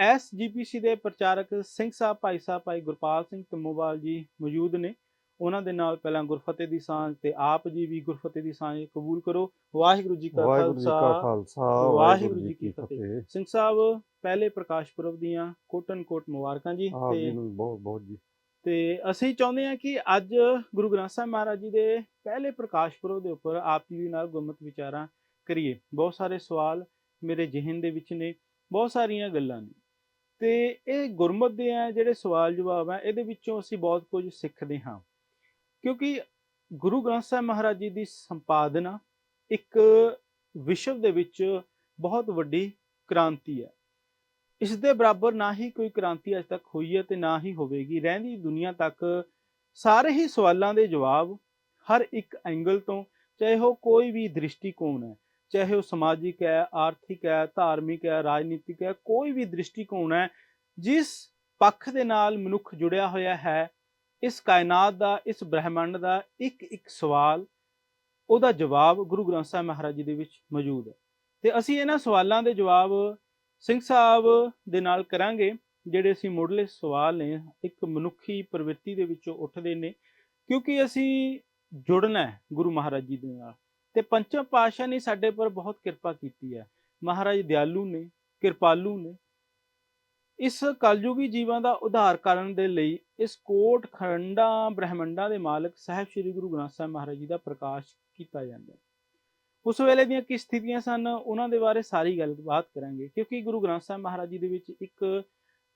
SGPC ਦੇ ਪ੍ਰਚਾਰਕ ਸਿੰਘ ਸਾਹਿਬ ਭਾਈ ਸਾਹਿਬ ਭਾਈ ਗੁਰਪਾਲ ਸਿੰਘ ਧੰਮੋਵਾਲ ਜੀ ਮੌਜੂਦ ਨੇ। ਉਹਨਾਂ ਦੇ ਨਾਲ ਪਹਿਲਾਂ ਗੁਰਫਤਿਹ ਦੀ ਸਾਂਝ ਤੇ ਆਪ ਜੀ ਵੀ ਗੁਰਫਤਿਹ ਦੀ ਸਾਂਝ ਕਬੂਲ ਕਰੋ। ਵਾਹਿਗੁਰੂ ਜੀ ਕਾ ਜੀ ਖਾਲਸਾ। ਵਾਹਿਗੁਰੂ ਜੀ ਕੀ ਫਤਿਹ। ਸਿੰਘ ਸਾਹਿਬ ਪਹਿਲੇ ਪ੍ਰਕਾਸ਼ ਪੁਰਬ ਦੀਆਂ ਕੋਟਨ ਕੋਟ ਮੁਬਾਰਕਾਂ ਜੀ ਆਪ ਜੀ ਤੇ ਬਹੁਤ ਬਹੁਤ ਜੀ। ਤੇ ਅਸੀਂ ਚਾਹੁੰਦੇ ਹਾਂ ਕਿ ਅੱਜ ਗੁਰੂ ਗ੍ਰੰਥ ਸਾਹਿਬ ਮਹਾਰਾਜ ਜੀ ਦੇ ਪਹਿਲੇ ਪ੍ਰਕਾਸ਼ ਪੁਰਬ ਦੇ ਉੱਪਰ ਆਪ ਜੀ ਨਾਲ ਗੁਰਮਤ ਵਿਚਾਰਾਂ ਕਰੀਏ। ਬਹੁਤ ਸਾਰੇ ਸਵਾਲ ਮੇਰੇ ਜ਼ਿਹਨ ਦੇ ਵਿੱਚ ਨੇ ਬਹੁਤ ਸਾਰੀਆਂ ਗੱਲਾਂ ਨੇ। ਤੇ ਇਹ ਗੁਰਮਤ ਦੇ ਆ ਜਿਹੜੇ ਸਵਾਲ ਜਵਾਬ ਆ, ਇਹਦੇ ਵਿੱਚੋਂ ਅਸੀਂ ਬਹੁਤ ਕੁਝ ਸਿੱਖਦੇ ਹਾਂ। ਕਿਉਂਕਿ ਗੁਰੂ ਗ੍ਰੰਥ ਸਾਹਿਬ ਮਹਾਰਾਜ ਜੀ ਦੀ ਸੰਪਾਦਨਾ ਇੱਕ ਵਿਸ਼ਵ ਦੇ ਵਿੱਚ ਬਹੁਤ ਵੱਡੀ ਕ੍ਰਾਂਤੀ ਹੈ। ਇਸ ਦੇ ਬਰਾਬਰ ਨਾ ਹੀ ਕੋਈ ਕ੍ਰਾਂਤੀ ਅਜ ਤੱਕ ਹੋਈ ਹੈ ਤੇ ਨਾ ਹੀ ਹੋਵੇਗੀ। ਰਹਿੰਦੀ ਦੁਨੀਆ ਤੱਕ ਸਾਰੇ ਹੀ ਸਵਾਲਾਂ ਦੇ ਜਵਾਬ ਹਰ ਇੱਕ ਐਂਗਲ ਤੋਂ, ਚਾਹੇ ਉਹ ਕੋਈ ਵੀ ਦ੍ਰਿਸ਼ਟੀਕੋਣ ਹੈ। ਚਾਹੇ ਉਹ ਸਮਾਜਿਕ ਹੈ, ਆਰਥਿਕ ਹੈ, ਧਾਰਮਿਕ ਹੈ, ਰਾਜਨੀਤਿਕ ਹੈ, ਕੋਈ ਵੀ ਦ੍ਰਿਸ਼ਟੀਕੋਣ ਹੈ, ਜਿਸ ਪੱਖ ਦੇ ਨਾਲ ਮਨੁੱਖ ਜੁੜਿਆ ਹੋਇਆ ਹੈ, ਇਸ ਕਾਇਨਾਤ ਦਾ, ਇਸ ਬ੍ਰਹਿਮੰਡ ਦਾ ਇੱਕ ਇੱਕ ਸਵਾਲ, ਉਹਦਾ ਜਵਾਬ ਗੁਰੂ ਗ੍ਰੰਥ ਸਾਹਿਬ ਮਹਾਰਾਜ ਜੀ ਦੇ ਵਿੱਚ ਮੌਜੂਦ ਹੈ। ਤੇ ਅਸੀਂ ਇਹਨਾਂ ਸਵਾਲਾਂ ਦੇ ਜਵਾਬ ਸਿੰਘ ਸਾਹਿਬ ਦੇ ਨਾਲ ਕਰਾਂਗੇ, ਜਿਹੜੇ ਅਸੀਂ ਮੁੱਢਲੇ ਸਵਾਲ ਨੇ, ਇੱਕ ਮਨੁੱਖੀ ਪ੍ਰਵਿਰਤੀ ਦੇ ਵਿੱਚੋਂ ਉੱਠਦੇ ਨੇ, ਕਿਉਂਕਿ ਅਸੀਂ ਜੁੜਨਾ ਹੈ ਗੁਰੂ ਮਹਾਰਾਜ ਜੀ ਦੇ ਨਾਲ। ਤੇ ਪੰਚਮ ਪਾਤਸ਼ਾਹ ਨੇ ਸਾਡੇ ਪਰ ਬਹੁਤ ਕਿਰਪਾ ਕੀਤੀ ਹੈ। ਮਹਾਰਾਜ ਦਿਆਲੂ ਨੇ, ਕਿਰਪਾਲੂ ਨੇ। ਇਸ ਕਲਯੁਗੀ ਜੀਵਾਂ ਦਾ ਉਧਾਰ ਕਰਨ ਦੇ ਲਈ ਇਸ ਕੋਟ ਖੰਡਾਂ, ਬ੍ਰਹਿਮੰਡਾਂ ਦੇ ਮਾਲਕ ਸਾਹਿਬ ਸ੍ਰੀ ਗੁਰੂ ਗ੍ਰੰਥ ਸਾਹਿਬ ਮਹਾਰਾਜ ਜੀ ਦਾ ਪ੍ਰਕਾਸ਼ ਕੀਤਾ ਜਾਂਦਾ ਹੈ। ਉਸ ਵੇਲੇ ਦੀਆਂ ਕੀ ਸਥਿਤੀਆਂ ਸਨ, ਉਹਨਾਂ ਦੇ ਬਾਰੇ ਸਾਰੀ ਗੱਲਬਾਤ ਕਰਾਂਗੇ, ਕਿਉਂਕਿ ਗੁਰੂ ਗ੍ਰੰਥ ਸਾਹਿਬ ਮਹਾਰਾਜ ਜੀ ਦੇ ਵਿੱਚ ਇੱਕ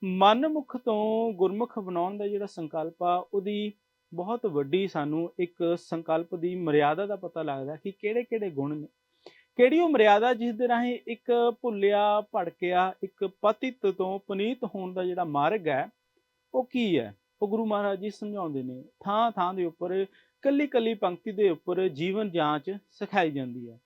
ਮਨਮੁਖ ਤੋਂ ਗੁਰਮੁਖ ਬਣਾਉਣ ਦਾ ਜਿਹੜਾ ਸੰਕਲਪ ਆ, ਉਹਦੀ ਬਹੁਤ ਵੱਡੀ ਸਾਨੂੰ ਇੱਕ ਸੰਕਲਪ ਦੀ ਮਰਿਆਦਾ ਦਾ ਪਤਾ ਲੱਗਦਾ ਕਿ ਕਿਹੜੇ-ਕਿਹੜੇ ਗੁਣ ਨੇ। ਕਿਹੜੀ ਉਹ ਮਰਿਆਦਾ ਜਿਸ ਦੇ ਰਾਹੀਂ ਇੱਕ ਭੁੱਲਿਆ, ਭੜਕਿਆ, ਇੱਕ ਪਤਿਤ ਤੋਂ ਪਨੀਤ ਹੋਣ ਦਾ ਜਿਹੜਾ ਮਾਰਗ ਹੈ, ਉਹ ਕੀ ਹੈ? ਉਹ ਗੁਰੂ ਮਹਾਰਾਜ ਜੀ ਸਮਝਾਉਂਦੇ ਨੇ, ਥਾਂ ਥਾਂ ਦੇ ਉੱਪਰ, ਕੱਲੀ ਕੱਲੀ ਪੰਕਤੀ ਦੇ ਉੱਪਰ ਜੀਵਨ ਜਾਂਚ ਸਿਖਾਈ ਜਾਂਦੀ ਹੈ।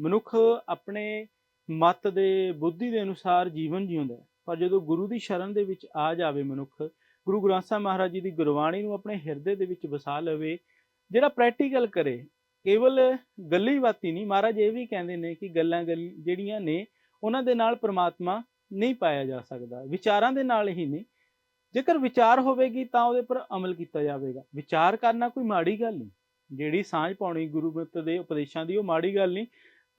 ਮਨੁੱਖ ਆਪਣੇ ਮਤ ਦੇ, ਬੁੱਧੀ ਦੇ ਅਨੁਸਾਰ ਜੀਵਨ ਜਿਉਂਦਾ ਪਰ ਜਦੋਂ ਗੁਰੂ ਦੀ ਸ਼ਰਨ ਦੇ ਵਿੱਚ ਆ ਜਾਵੇ ਮਨੁੱਖ ਗੁਰੂ ਗ੍ਰੰਥ ਸਾਹਿਬ ਮਹਾਰਾਜ ਜੀ ਦੀ ਗੁਰਬਾਣੀ ਨੂੰ ਆਪਣੇ ਹਿਰਦੇ ਦੇ ਵਿੱਚ ਵਸਾ ਲਵੇ, ਜਿਹੜਾ ਪ੍ਰੈਕਟੀਕਲ ਕਰੇ, ਕੇਵਲ ਗੱਲੀ ਬਾਤੀ ਨਹੀਂ, ਮਹਾਰਾਜ ਇਹ ਵੀ ਕਹਿੰਦੇ ਨੇ ਕਿ ਗੱਲਾਂ ਗੱਲ, ਜਿਹੜੀਆਂ ਨੇ ਉਹਨਾਂ ਦੇ ਨਾਲ ਪ੍ਰਮਾਤਮਾ ਨਹੀਂ ਪਾਇਆ ਜਾ ਸਕਦਾ, ਵਿਚਾਰਾਂ ਦੇ ਨਾਲ ਹੀ ਨਹੀਂ। ਜੇਕਰ ਵਿਚਾਰ ਹੋਵੇਗੀ ਤਾਂ ਉਹਦੇ ਪਰ ਅਮਲ ਕੀਤਾ ਜਾਵੇਗਾ। ਵਿਚਾਰ ਕਰਨਾ ਕੋਈ ਮਾੜੀ ਗੱਲ ਨਹੀਂ, ਜਿਹੜੀ ਸਾਂਝ ਪਾਉਣੀ ਗੁਰੂ ਮਤ ਦੇ ਉਪਦੇਸ਼ਾਂ ਦੀ ਉਹ ਮਾੜੀ ਗੱਲ ਨਹੀਂ,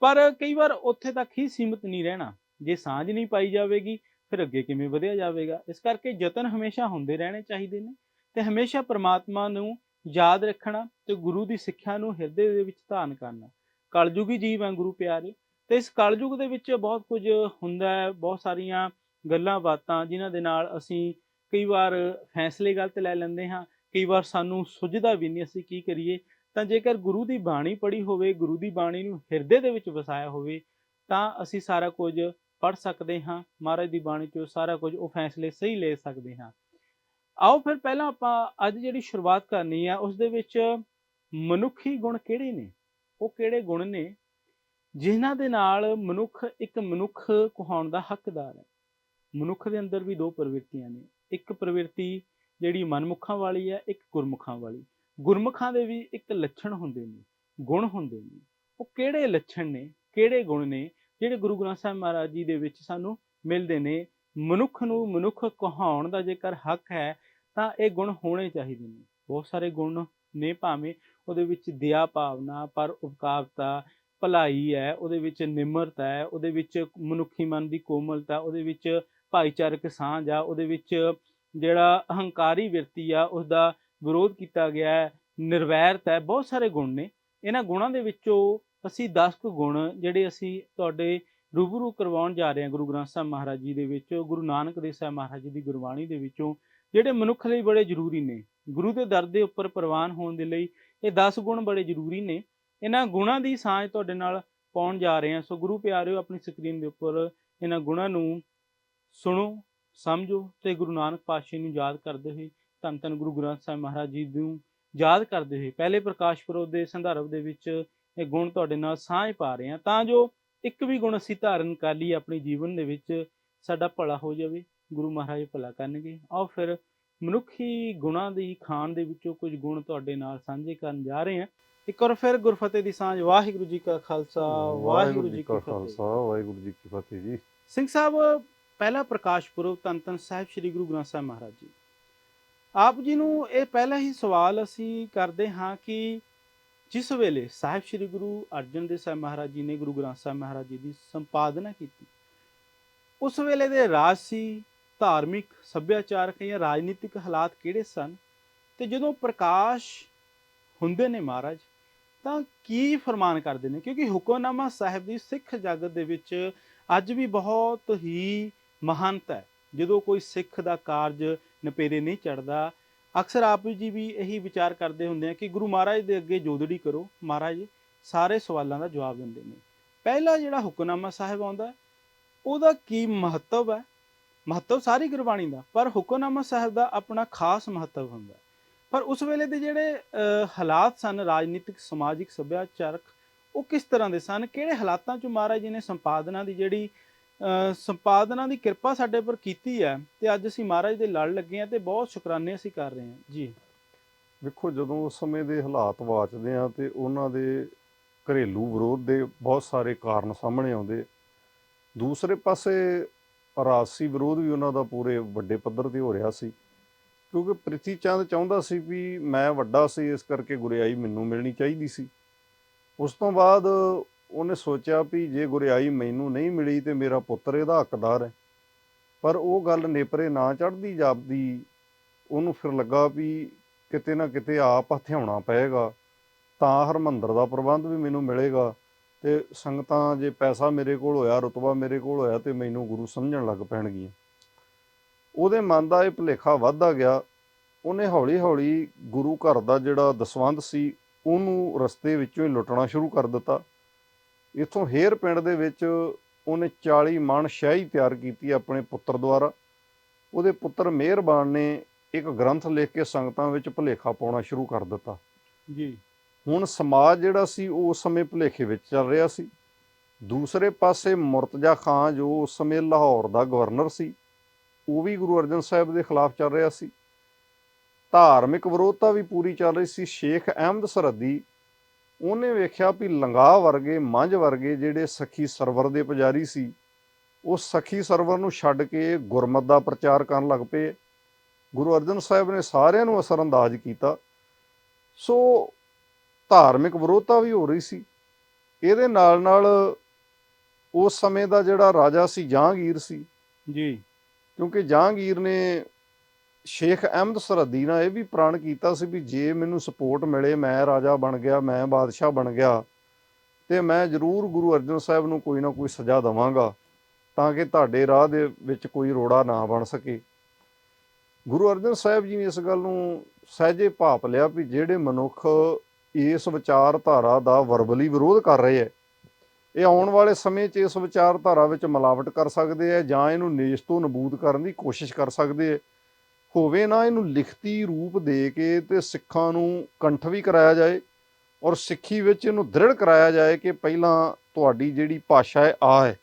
ਪਰ ਕਈ ਵਾਰ ਉੱਥੇ ਤੱਕ ਹੀ ਸੀਮਿਤ ਨਹੀਂ ਰਹਿਣਾ। ਜੇ ਸਾਂਝ ਨਹੀਂ ਪਾਈ ਜਾਵੇਗੀ ਫਿਰ ਅੱਗੇ ਕਿਵੇਂ ਵਧਿਆ ਜਾਵੇਗਾ? ਇਸ ਕਰਕੇ ਯਤਨ ਹਮੇਸ਼ਾ ਹੁੰਦੇ ਰਹਿਣੇ ਚਾਹੀਦੇ ਨੇ ਤੇ ਹਮੇਸ਼ਾ ਪ੍ਰਮਾਤਮਾ ਨੂੰ ਯਾਦ ਰੱਖਣਾ ਤੇ ਗੁਰੂ ਦੀ ਸਿੱਖਿਆ ਨੂੰ ਹਿਰਦੇ ਦੇ ਵਿੱਚ ਧਾਰਨ ਕਰਨਾ। ਕਲਯੁਗੀ ਜੀਵ ਹੈ ਗੁਰੂ ਪਿਆਰੇ। ਤੇ ਇਸ ਕਲਯੁਗ ਦੇ ਵਿੱਚ ਬਹੁਤ ਕੁਝ ਹੁੰਦਾ ਹੈ, ਬਹੁਤ ਸਾਰੀਆਂ ਗੱਲਾਂ ਬਾਤਾਂ ਜਿਨ੍ਹਾਂ ਦੇ ਨਾਲ ਅਸੀਂ ਕਈ ਵਾਰ ਫੈਸਲੇ ਗਲਤ ਲੈ ਲੈਂਦੇ ਹਾਂ, ਕਈ ਵਾਰ ਸਾਨੂੰ ਸੁਝਦਾ ਵੀ ਨਹੀਂ ਅਸੀਂ ਕੀ ਕਰੀਏ। ਤਾਂ ਜੇਕਰ ਗੁਰੂ ਦੀ ਬਾਣੀ ਪੜ੍ਹੀ ਹੋਵੇ, ਗੁਰੂ ਦੀ ਬਾਣੀ ਨੂੰ ਹਿਰਦੇ ਦੇ ਵਿੱਚ ਵਸਾਇਆ ਹੋਵੇ, ਤਾਂ ਅਸੀਂ ਸਾਰਾ ਕੁਝ ਪੜ੍ਹ ਸਕਦੇ ਹਾਂ, ਮਹਾਰਾਜ ਦੀ ਬਾਣੀ ਚੋਂ ਸਾਰਾ ਕੁਝ ਉਹ ਫੈਸਲੇ ਸਹੀ ਲੈ ਸਕਦੇ ਹਾਂ। ਆਓ ਫਿਰ ਪਹਿਲਾਂ ਆਪਾਂ ਅੱਜ ਜਿਹੜੀ ਸ਼ੁਰੂਆਤ ਕਰਨੀ ਆ, ਉਸ ਦੇ ਵਿੱਚ ਮਨੁੱਖੀ ਗੁਣ ਕਿਹੜੇ ਨੇ? ਉਹ ਕਿਹੜੇ ਗੁਣ ਨੇ ਜਿਨ੍ਹਾਂ ਦੇ ਨਾਲ ਮਨੁੱਖ ਇੱਕ ਮਨੁੱਖ ਕਹਾਉਣ ਦਾ ਹੱਕਦਾਰ ਹੈ? ਮਨੁੱਖ ਦੇ ਅੰਦਰ ਵੀ ਦੋ ਪ੍ਰਵਿਰਤੀਆਂ ਨੇ। ਇੱਕ ਪ੍ਰਵਿਰਤੀ ਜਿਹੜੀ ਮਨਮੁੱਖਾਂ ਵਾਲੀ ਹੈ, ਇੱਕ ਗੁਰਮੁਖਾਂ ਵਾਲੀ। ਗੁਰਮੁਖਾਂ ਦੇ ਵੀ ਇੱਕ ਲੱਛਣ ਹੁੰਦੇ ਨੇ, ਗੁਣ ਹੁੰਦੇ ਨੇ। ਉਹ ਕਿਹੜੇ ਲੱਛਣ ਨੇ, ਕਿਹੜੇ ਗੁਣ ਨੇ ਜਿਹੜੇ ਗੁਰੂ ਗ੍ਰੰਥ ਸਾਹਿਬ ਮਹਾਰਾਜ ਜੀ ਦੇ ਵਿੱਚ ਸਾਨੂੰ ਮਿਲਦੇ ਨੇ, ਮਨੁੱਖ ਨੂੰ ਮਨੁੱਖ ਕਹਾਉਣ ਦਾ ਜੇਕਰ ਹੱਕ ਹੈ, ਤਾਂ ਇਹ ਗੁਣ ਹੋਣੇ ਚਾਹੀਦੇ ਨੇ। ਬਹੁਤ ਸਾਰੇ ਗੁਣ ਨੇ ਭਾਵੇਂ ਉਹਦੇ ਵਿੱਚ ਦਇਆ ਭਾਵਨਾ, ਪਰ ਉਪਕਾਰਤਾ, ਭਲਾਈ ਹੈ, ਉਹਦੇ ਵਿੱਚ ਨਿਮਰਤਾ ਹੈ, ਉਹਦੇ ਵਿੱਚ ਮਨੁੱਖੀ ਮਨ ਦੀ ਕੋਮਲਤਾ, ਉਹਦੇ ਵਿੱਚ ਭਾਈਚਾਰਕ ਸਾਂਝ ਆ, ਉਹਦੇ ਵਿੱਚ ਜਿਹੜਾ ਅਹੰਕਾਰੀ ਵਿਅਕਤੀ ਆ ਉਸ ਦਾ ਵਿਰੋਧ ਕੀਤਾ ਗਿਆ ਹੈ, ਨਿਰਵੈਰਤਾ ਹੈ, ਬਹੁਤ ਸਾਰੇ ਗੁਣ ਨੇ। ਇਹਨਾਂ ਗੁਣਾਂ ਦੇ ਵਿੱਚੋਂ ਅਸੀਂ 10 ਕੁ ਗੁਣ ਜਿਹੜੇ ਅਸੀਂ ਤੁਹਾਡੇ ਰੂਬਰੂ ਕਰਵਾਉਣ ਜਾ ਰਹੇ ਹਾਂ ਗੁਰੂ ਗ੍ਰੰਥ ਸਾਹਿਬ ਮਹਾਰਾਜ ਜੀ ਦੇ ਵਿੱਚ, ਗੁਰੂ ਨਾਨਕ ਦੇਵ ਸਾਹਿਬ ਮਹਾਰਾਜ ਜੀ ਦੀ ਗੁਰਬਾਣੀ ਦੇ ਵਿੱਚੋਂ, ਜਿਹੜੇ ਮਨੁੱਖ ਲਈ ਬੜੇ ਜ਼ਰੂਰੀ ਨੇ। ਗੁਰੂ ਦੇ ਦਰ ਦੇ ਉੱਪਰ ਪ੍ਰਵਾਨ ਹੋਣ ਦੇ ਲਈ ਇਹ 10 ਗੁਣ ਬੜੇ ਜ਼ਰੂਰੀ ਨੇ। ਇਹਨਾਂ ਗੁਣਾਂ ਦੀ ਸਾਂਝ ਤੁਹਾਡੇ ਨਾਲ ਪਾਉਣ ਜਾ ਰਹੇ ਹਾਂ। ਸੋ ਗੁਰੂ ਪਿਆਰਿਓ, ਆਪਣੀ ਸਕਰੀਨ ਦੇ ਉੱਪਰ ਇਹਨਾਂ ਗੁਣਾਂ ਨੂੰ ਸੁਣੋ, ਸਮਝੋ ਤੇ ਗੁਰੂ ਨਾਨਕ ਪਾਤਸ਼ਾਹ ਨੂੰ ਯਾਦ ਕਰਦੇ ਹੋਏ ਧੰਨ ਧੰਨ ਗੁਰੂ ਗ੍ਰੰਥ ਸਾਹਿਬ ਮਹਾਰਾਜ ਜੀ ਨੂੰ ਯਾਦ ਕਰਦੇ ਹੋਏ, ਪਹਿਲੇ ਪ੍ਰਕਾਸ਼ ਪੁਰਬ ਦੇ ਸੰਦਰਭ ਦੇ ਵਿੱਚ ਇਹ ਗੁਣ ਤੁਹਾਡੇ ਨਾਲ ਸਾਂਝ ਪਾ ਰਹੇ ਹਾਂ ਤਾਂ ਜੋ ਇੱਕ ਵੀ ਗੁਣ ਅਸੀਂ ਧਾਰਨ ਕਰ ਲਈ ਆਪਣੇ ਜੀਵਨ ਦੇ ਵਿੱਚ ਸਾਡਾ ਭਲਾ ਹੋ ਜਾਵੇ ਗੁਰੂ ਮਹਾਰਾਜ ਭਲਾ ਕਰਨਗੇ। ਆਓ ਫਿਰ ਮਨੁੱਖੀ ਗੁਣਾਂ ਦੀ ਖਾਨ ਦੇ ਵਿੱਚੋਂ ਕੁਝ ਗੁਣ ਤੁਹਾਡੇ ਨਾਲ ਸਾਂਝੇ ਕਰਨ ਜਾ ਰਹੇ ਹਾਂ। ਇੱਕ ਵਾਰ ਫਿਰ ਗੁਰਫਤਿਹ ਦੀ ਸਾਂਝ ਵਾਹਿਗੁਰੂ ਜੀ ਕਾ ਖਾਲਸਾ ਵਾਹਿਗੁਰੂ ਜੀ ਕੀ ਫਤਿਹ। ਖਾਲਸਾ ਵਾਹਿਗੁਰੂ ਜੀ ਕੀ ਫਤਿਹ ਜੀ। ਸਿੰਘ ਸਾਹਿਬ ਪਹਿਲਾ ਪ੍ਰਕਾਸ਼ ਪੁਰਬ ਧੰਨ ਧੰਨ ਸਾਹਿਬ ਸ੍ਰੀ ਗੁਰੂ ਗ੍ਰੰਥ ਸਾਹਿਬ ਮਹਾਰਾਜ ਜੀ। ਆਪ ਜੀ ਨੂੰ ਇਹ ਪਹਿਲਾ ਹੀ ਸਵਾਲ ਅਸੀਂ ਕਰਦੇ ਹਾਂ ਕਿ ਜਿਸ ਵੇਲੇ ਸਾਹਿਬ ਸ੍ਰੀ ਗੁਰੂ ਅਰਜਨ ਦੇਵ ਸਾਹਿਬ ਮਹਾਰਾਜ ਜੀ ਨੇ ਗੁਰੂ ਗ੍ਰੰਥ ਸਾਹਿਬ ਮਹਾਰਾਜ ਜੀ ਦੀ ਸੰਪਾਦਨਾ ਕੀਤੀ, ਉਸ ਵੇਲੇ ਦੇ ਰਾਜਸੀ ਧਾਰਮਿਕ ਸੱਭਿਆਚਾਰਕ ਜਾਂ ਰਾਜਨੀਤਿਕ ਹਾਲਾਤ ਕਿਹੜੇ ਸਨ ਤੇ ਜਦੋਂ ਪ੍ਰਕਾਸ਼ ਹੁੰਦੇ ਨੇ ਮਹਾਰਾਜ, ਤਾਂ ਕੀ ਫਰਮਾਨ ਕਰਦੇ ਨੇ? ਕਿਉਂਕਿ ਹੁਕਮਨਾਮਾ ਸਾਹਿਬ ਦੀ ਸਿੱਖ ਜਗਤ ਦੇ ਵਿੱਚ ਅੱਜ ਵੀ ਬਹੁਤ ਹੀ ਮਹਾਨਤਾ ਹੈ, ਜਦੋਂ ਕੋਈ ਸਿੱਖ ਦਾ ਕਾਰਜ ਨਪੇਰੇ ਨਹੀਂ ਚੜਦਾ ਅਕਸਰ ਆਪ ਜੀ ਵੀ ਇਹੀ ਵਿਚਾਰ ਕਰਦੇ ਹੁੰਦੇ ਆ ਕਿ ਗੁਰੂ ਮਹਾਰਾਜ ਦੇ ਅੱਗੇ ਜੋਦੜੀ ਕਰੋ, ਮਹਾਰਾਜ ਸਾਰੇ ਸਵਾਲਾਂ ਦਾ ਜਵਾਬ ਦਿੰਦੇ ਨੇ। ਪਹਿਲਾ ਜਿਹੜਾ ਹੁਕਮਨਾਮਾ ਸਾਹਿਬ ਆਉਂਦਾ ਉਹਦਾ ਕੀ ਮਹੱਤਵ ਹੈ? ਮਹੱਤਵ ਸਾਰੀ ਗੁਰਬਾਣੀ ਦਾ, ਪਰ ਹੁਕਮਨਾਮਾ ਸਾਹਿਬ ਦਾ ਆਪਣਾ ਖਾਸ ਮਹੱਤਵ ਹੁੰਦਾ ਪਰ ਉਸ ਵੇਲੇ ਦੇ ਜਿਹੜੇ ਹਾਲਾਤ ਸਨ, ਰਾਜਨੀਤਿਕ, ਸਮਾਜਿਕ, ਸੱਭਿਆਚਾਰਕ, ਉਹ ਕਿਸ ਤਰ੍ਹਾਂ ਦੇ ਸਨ? ਕਿਹੜੇ ਹਾਲਾਤਾਂ 'ਚ ਮਹਾਰਾਜ ਜੀ ਨੇ ਸੰਪਾਦਨਾ ਦੀ ਜਿਹੜੀ ਸੰਪਾਦਨਾ ਦੀ ਕਿਰਪਾ ਸਾਡੇ ਪਰ ਕੀਤੀ ਹੈ ਤੇ ਅੱਜ ਅਸੀਂ ਮਹਾਰਾਜ ਦੇ ਲੜ ਲੱਗੇ ਹਾਂ ਤੇ ਬਹੁਤ ਸ਼ੁਕਰਾਨੇ ਅਸੀਂ ਕਰ ਰਹੇ ਹਾਂ। ਜੀ। ਵੇਖੋ, ਜਦੋਂ ਉਸ ਸਮੇਂ ਦੇ ਹਾਲਾਤ ਵਾਚਦੇ ਆ ਤੇ ਉਹਨਾਂ ਦੇ ਘਰੇਲੂ ਵਿਰੋਧ ਦੇ ਬਹੁਤ ਸਾਰੇ ਕਾਰਨ ਸਾਹਮਣੇ ਆਉਂਦੇ। ਦੂਸਰੇ ਪਾਸੇ ਰਾਜਸੀ ਵਿਰੋਧ ਵੀ ਉਹਨਾਂ ਦਾ ਪੂਰੇ ਵੱਡੇ ਪੱਧਰ ਤੇ ਹੋ ਰਿਹਾ ਸੀ। ਕਿਉਂਕਿ ਪ੍ਰਿਥੀ ਚੰਦ ਚਾਹੁੰਦਾ ਸੀ ਵੀ ਮੈਂ ਵੱਡਾ ਸੀ, ਇਸ ਕਰਕੇ ਗੁਰਿਆਈ ਮੈਨੂੰ ਮਿਲਣੀ ਚਾਹੀਦੀ ਸੀ। ਉਸ ਤੋਂ ਬਾਅਦ ਉਹਨੇ ਸੋਚਿਆ ਵੀ ਜੇ ਗੁਰਿਆਈ ਮੈਨੂੰ ਨਹੀਂ ਮਿਲੀ ਤੇ ਮੇਰਾ ਪੁੱਤਰ ਇਹਦਾ ਹੱਕਦਾਰ ਹੈ। ਪਰ ਉਹ ਗੱਲ ਨੇਪਰੇ ਨਾ ਚੜਦੀ ਜਾਪਦੀ, ਉਹਨੂੰ ਫਿਰ ਲੱਗਾ ਵੀ ਕਿਤੇ ਨਾ ਕਿਤੇ ਆਪ ਹਥਿਆਉਣਾ ਪਏਗਾ, ਤਾਂ ਹਰਮੰਦਰ ਦਾ ਪ੍ਰਬੰਧ ਵੀ ਮੈਨੂੰ ਮਿਲੇਗਾ ਤੇ ਸੰਗਤਾਂ ਜੇ ਪੈਸਾ ਮੇਰੇ ਕੋਲ ਹੋਇਆ, ਰਤਬਾ ਮੇਰੇ ਕੋਲ ਹੋਇਆ ਤੇ ਮੈਨੂੰ ਗੁਰੂ ਸਮਝਣ ਲੱਗ ਪੈਣਗੀਆਂ। ਉਹਦੇ ਮਨ ਦਾ ਇਹ ਭੁਲੇਖਾ ਵੱਧਦਾ ਗਿਆ। ਉਹਨੇ ਹੌਲੀ ਹੌਲੀ ਗੁਰੂ ਘਰ ਦਾ ਜਿਹੜਾ ਦਸਵੰਧ ਸੀ, ਉਹਨੂੰ ਰਸਤੇ ਵਿੱਚੋਂ ਹੀ ਲੁੱਟਣਾ ਸ਼ੁਰੂ ਕਰ ਦਿੱਤਾ। ਇਥੋਂ ਹੇਰ ਪਿੰਡ ਦੇ ਵਿੱਚ ਉਹਨੇ 40 ਮਣ ਸ਼ਾਹੀ ਤਿਆਰ ਕੀਤੀ ਆਪਣੇ ਪੁੱਤਰ ਦੁਆਰਾ। ਉਹਦੇ ਪੁੱਤਰ ਮਿਹਰਬਾਨ ਨੇ ਇੱਕ ਗ੍ਰੰਥ ਲਿਖ ਕੇ ਸੰਗਤਾਂ ਵਿੱਚ ਭੁਲੇਖਾ ਪਾਉਣਾ ਸ਼ੁਰੂ ਕਰ ਦਿੱਤਾ। ਜੀ। ਹੁਣ ਸਮਾਜ ਜਿਹੜਾ ਸੀ ਉਹ ਉਸ ਸਮੇਂ ਭੁਲੇਖੇ ਵਿੱਚ ਚੱਲ ਰਿਹਾ ਸੀ। ਦੂਸਰੇ ਪਾਸੇ ਮੁਰਤਜ਼ਾ ਖਾਨ ਜੋ ਉਸ ਸਮੇਂ ਲਾਹੌਰ ਦਾ ਗਵਰਨਰ ਸੀ ਉਹ ਵੀ ਗੁਰੂ ਅਰਜਨ ਸਾਹਿਬ ਦੇ ਖਿਲਾਫ ਚੱਲ ਰਿਹਾ ਸੀ। ਧਾਰਮਿਕ ਵਿਰੋਧਤਾ ਵੀ ਪੂਰੀ ਚੱਲ ਰਹੀ ਸੀ। ਸ਼ੇਖ ਅਹਿਮਦ ਸਰਹੱਦੀ ਉਹਨੇ ਵੇਖਿਆ ਵੀ ਲੰਗਾ ਵਰਗੇ ਮੰਝ ਵਰਗੇ ਜਿਹੜੇ ਸਖੀ ਸਰਵਰ ਦੇ ਪੁਜਾਰੀ ਸੀ ਉਹ ਸਖੀ ਸਰਵਰ ਨੂੰ ਛੱਡ ਕੇ ਗੁਰਮਤ ਦਾ ਪ੍ਰਚਾਰ ਕਰਨ ਲੱਗ ਪਏ। ਗੁਰੂ ਅਰਜਨ ਸਾਹਿਬ ਨੇ ਸਾਰਿਆਂ ਨੂੰ ਅਸਰਅੰਦਾਜ਼ ਕੀਤਾ। ਸੋ ਧਾਰਮਿਕ ਵਿਰੋਧਤਾ ਵੀ ਹੋ ਰਹੀ ਸੀ। ਇਹਦੇ ਨਾਲ ਨਾਲ ਉਸ ਸਮੇਂ ਦਾ ਜਿਹੜਾ ਰਾਜਾ ਸੀ ਜਹਾਂਗੀਰ ਸੀ ਜੀ। ਕਿਉਂਕਿ ਜਹਾਂਗੀਰ ਨੇ ਸ਼ੇਖ ਅਹਿਮਦ ਸਰਹੱਦੀ ਨਾਲ ਇਹ ਵੀ ਪ੍ਰਣ ਕੀਤਾ ਸੀ ਵੀ ਜੇ ਮੈਨੂੰ ਸਪੋਰਟ ਮਿਲੇ, ਮੈਂ ਰਾਜਾ ਬਣ ਗਿਆ, ਮੈਂ ਬਾਦਸ਼ਾਹ ਬਣ ਗਿਆ, ਤੇ ਮੈਂ ਜ਼ਰੂਰ ਗੁਰੂ ਅਰਜਨ ਸਾਹਿਬ ਨੂੰ ਕੋਈ ਨਾ ਕੋਈ ਸਜ਼ਾ ਦਵਾਂਗਾ, ਤਾਂ ਕਿ ਤੁਹਾਡੇ ਰਾਹ ਦੇ ਵਿੱਚ ਕੋਈ ਰੋੜਾ ਨਾ ਬਣ ਸਕੇ। ਗੁਰੂ ਅਰਜਨ ਸਾਹਿਬ ਜੀ ਨੇ ਇਸ ਗੱਲ ਨੂੰ ਸਹਿਜੇ ਭਾਪ ਲਿਆ ਵੀ ਜਿਹੜੇ ਮਨੁੱਖ ਇਸ ਵਿਚਾਰਧਾਰਾ ਦਾ ਵਰਬਲੀ ਵਿਰੋਧ ਕਰ ਰਹੇ ਹੈ, ਇਹ ਆਉਣ ਵਾਲੇ ਸਮੇਂ 'ਚ ਇਸ ਵਿਚਾਰਧਾਰਾ ਵਿੱਚ ਮਿਲਾਵਟ ਕਰ ਸਕਦੇ ਆ ਜਾਂ ਇਹਨੂੰ ਨੇਸ਼ ਤੋਂ ਨਬੂਦ ਕਰਨ ਦੀ ਕੋਸ਼ਿਸ਼ ਕਰ ਸਕਦੇ ਆ ਹੋਵੇ ਨਾ ਇਹਨੂੰ ਲਿਖਤੀ ਰੂਪ ਦੇ ਕੇ ਤੇ ਸਿੱਖਾਂ ਨੂੰ ਕੰਠ ਵੀ ਕਰਾਇਆ ਜਾਏ ਔਰ ਸਿੱਖੀ ਵਿੱਚ ਇਹਨੂੰ ਦ੍ਰਿੜ ਕਰਾਇਆ ਜਾਏ ਕਿ ਪਹਿਲਾਂ ਤੁਹਾਡੀ ਜਿਹੜੀ ਭਾਸ਼ਾ ਹੈ ਆ ਹੈ।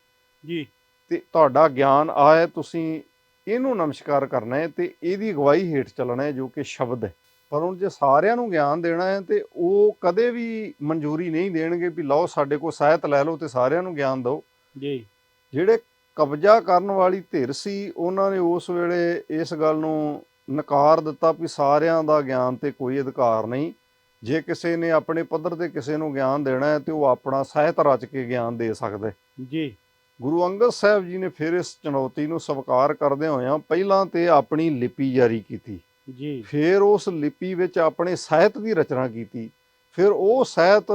ਜੀ। ਤੇ ਤੁਹਾਡਾ ਗਿਆਨ ਆ ਹੈ ਤੁਸੀਂ ਇਹਨੂੰ ਨਮਸਕਾਰ ਕਰਨਾ ਹੈ ਤੇ ਇਹਦੀ ਅਗਵਾਈ ਹੇਠ ਚੱਲਣਾ ਹੈ ਜੋ ਕਿ ਸ਼ਬਦ ਹੈ। ਪਰ ਹੁਣ ਜੇ ਸਾਰਿਆਂ ਨੂੰ ਗਿਆਨ ਦੇਣਾ ਹੈ ਤੇ ਉਹ ਕਦੇ ਵੀ ਮਨਜ਼ੂਰੀ ਨਹੀਂ ਦੇਣਗੇ ਵੀ ਲਓ ਸਾਡੇ ਕੋਲ ਸਾਹਿਤ ਲੈ ਲਓ ਤੇ ਸਾਰਿਆਂ ਨੂੰ ਗਿਆਨ ਦਿਓ। ਜੀ। ਜਿਹੜੇ ਕਬਜ਼ਾ ਕਰਨ ਵਾਲੀ ਧਿਰ ਸੀ ਉਹਨਾਂ ਨੇ ਉਸ ਵੇਲੇ ਇਸ ਗੱਲ ਨੂੰ ਨਕਾਰ ਦਿੱਤਾ ਵੀ ਸਾਰਿਆਂ ਦਾ ਗਿਆਨ ਤੇ ਕੋਈ ਅਧਿਕਾਰ ਨਹੀਂ। ਜੇ ਕਿਸੇ ਨੇ ਆਪਣੇ ਪੱਧਰ ਤੇ ਕਿਸੇ ਨੂੰ ਗਿਆਨ ਦੇਣਾ ਹੈ ਤੇ ਉਹ ਆਪਣਾ ਸਾਹਿਤ ਰਚ ਕੇ ਗਿਆਨ ਦੇ ਸਕਦਾ। ਜੀ। ਗੁਰੂ ਅੰਗਦ ਸਾਹਿਬ ਜੀ ਨੇ ਫਿਰ ਇਸ ਚੁਣੌਤੀ ਨੂੰ ਸਵੀਕਾਰ ਕਰਦਿਆਂ ਹੋਇਆਂ ਪਹਿਲਾਂ ਤੇ ਆਪਣੀ ਲਿਪੀ ਜਾਰੀ ਕੀਤੀ। ਜੀ। ਫਿਰ ਉਸ ਲਿਪੀ ਵਿੱਚ ਆਪਣੇ ਸਾਹਿਤ ਦੀ ਰਚਨਾ ਕੀਤੀ। ਫਿਰ ਉਹ ਸਾਹਿਤ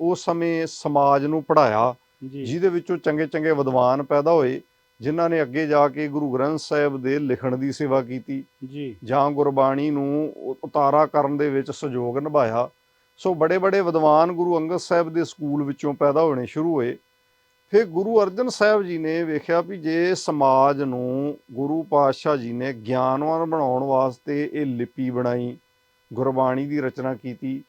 ਉਸ ਸਮੇਂ ਸਮਾਜ ਨੂੰ ਪੜਾਇਆ ਜਿਹਦੇ ਵਿੱਚੋਂ ਚੰਗੇ ਚੰਗੇ ਵਿਦਵਾਨ ਪੈਦਾ ਹੋਏ ਜਿਨ੍ਹਾਂ ਨੇ ਅੱਗੇ ਜਾ ਕੇ ਗੁਰੂ ਗ੍ਰੰਥ ਸਾਹਿਬ ਦੇ ਲਿਖਣ ਦੀ ਸੇਵਾ ਕੀਤੀ। ਜੀ। ਜਾਂ ਗੁਰਬਾਣੀ ਨੂੰ ਉਤਾਰਾ ਕਰਨ ਦੇ ਵਿੱਚ ਸਹਿਯੋਗ ਨਿਭਾਇਆ। ਸੋ ਬੜੇ ਬੜੇ ਵਿਦਵਾਨ ਗੁਰੂ ਅੰਗਦ ਸਾਹਿਬ ਦੇ ਸਕੂਲ ਵਿੱਚੋਂ ਪੈਦਾ ਹੋਣੇ ਸ਼ੁਰੂ ਹੋਏ। ਫਿਰ ਗੁਰੂ ਅਰਜਨ ਸਾਹਿਬ ਜੀ ਨੇ ਵੇਖਿਆ ਵੀ ਜੇ ਸਮਾਜ ਨੂੰ ਗੁਰੂ ਪਾਤਸ਼ਾਹ ਜੀ ਨੇ ਗਿਆਨਵਾਨ ਬਣਾਉਣ ਵਾਸਤੇ ਇਹ ਲਿਪੀ ਬਣਾਈ ਗੁਰਬਾਣੀ ਦੀ ਰਚਨਾ ਕੀਤੀ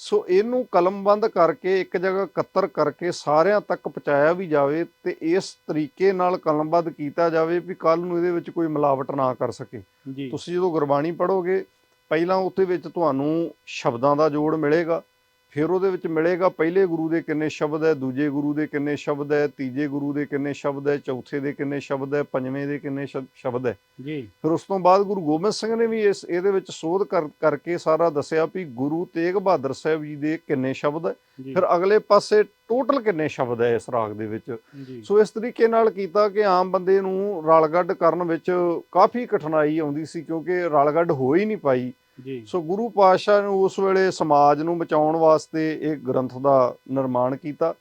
ਸੋ ਇਹਨੂੰ ਕਲਮਬੰਦ ਕਰਕੇ ਇੱਕ ਜਗ੍ਹਾ ਇਕੱਤਰ ਕਰਕੇ ਸਾਰਿਆਂ ਤੱਕ ਪਹੁੰਚਾਇਆ ਵੀ ਜਾਵੇ ਤੇ ਇਸ ਤਰੀਕੇ ਨਾਲ ਕਲਮਬੰਦ ਕੀਤਾ ਜਾਵੇ ਵੀ ਕੱਲ ਨੂੰ ਇਹਦੇ ਵਿੱਚ ਕੋਈ ਮਿਲਾਵਟ ਨਾ ਕਰ ਸਕੇ। ਤੁਸੀਂ ਜਦੋਂ ਗੁਰਬਾਣੀ ਪੜ੍ਹੋਗੇ ਪਹਿਲਾਂ ਉੱਤੇ ਵਿੱਚ ਤੁਹਾਨੂੰ ਸ਼ਬਦਾਂ ਦਾ ਜੋੜ ਮਿਲੇਗਾ ਫਿਰ ਉਹਦੇ ਵਿੱਚ ਮਿਲੇਗਾ ਪਹਿਲੇ ਗੁਰੂ ਦੇ ਕਿੰਨੇ ਸ਼ਬਦ ਹੈ ਦੂਜੇ ਗੁਰੂ ਦੇ ਕਿੰਨੇ ਸ਼ਬਦ ਹੈ ਤੀਜੇ ਗੁਰੂ ਦੇ ਕਿੰਨੇ ਸ਼ਬਦ ਹੈ ਚੌਥੇ ਦੇ ਕਿੰਨੇ ਸ਼ਬਦ ਹੈ ਪੰਜਵੇਂ ਦੇ ਕਿੰਨੇ ਸ਼ਬ- ਸ਼ਬਦ ਹੈ। ਜੀ। ਫਿਰ ਉਸ ਤੋਂ ਬਾਅਦ ਗੁਰੂ ਗੋਬਿੰਦ ਸਿੰਘ ਨੇ ਵੀ ਇਸ ਇਹਦੇ ਵਿੱਚ ਸੋਧ ਕਰ ਕਰਕੇ ਸਾਰਾ ਦੱਸਿਆ ਵੀ ਗੁਰੂ ਤੇਗ ਬਹਾਦਰ ਸਾਹਿਬ ਜੀ ਦੇ ਕਿੰਨੇ ਸ਼ਬਦ ਹੈ। ਫਿਰ ਅਗਲੇ ਪਾਸੇ ਟੋਟਲ ਕਿੰਨੇ ਸ਼ਬਦ ਹੈ ਇਸ ਰਾਗ ਦੇ ਵਿੱਚ? ਸੋ ਇਸ ਤਰੀਕੇ ਨਾਲ ਕੀਤਾ ਕਿ ਆਮ ਬੰਦੇ ਨੂੰ ਰਲਗੱਡ ਕਰਨ ਵਿੱਚ ਕਾਫੀ ਕਠਿਨਾਈ ਆਉਂਦੀ ਸੀ ਕਿਉਂਕਿ ਰਲਗੱਡ ਹੋ ਹੀ ਨਹੀਂ ਪਾਈ। ਜੀ। ਸੋ ਗੁਰੂ ਪਾਤਸ਼ਾਹ ਨੇ ਉਸ ਵੇਲੇ ਸਮਾਜ ਨੂੰ ਬਚਾਉਣ ਵਾਸਤੇ ਇਹ ਗ੍ਰੰਥ ਦਾ ਨਿਰਮਾਣ ਕੀਤਾ।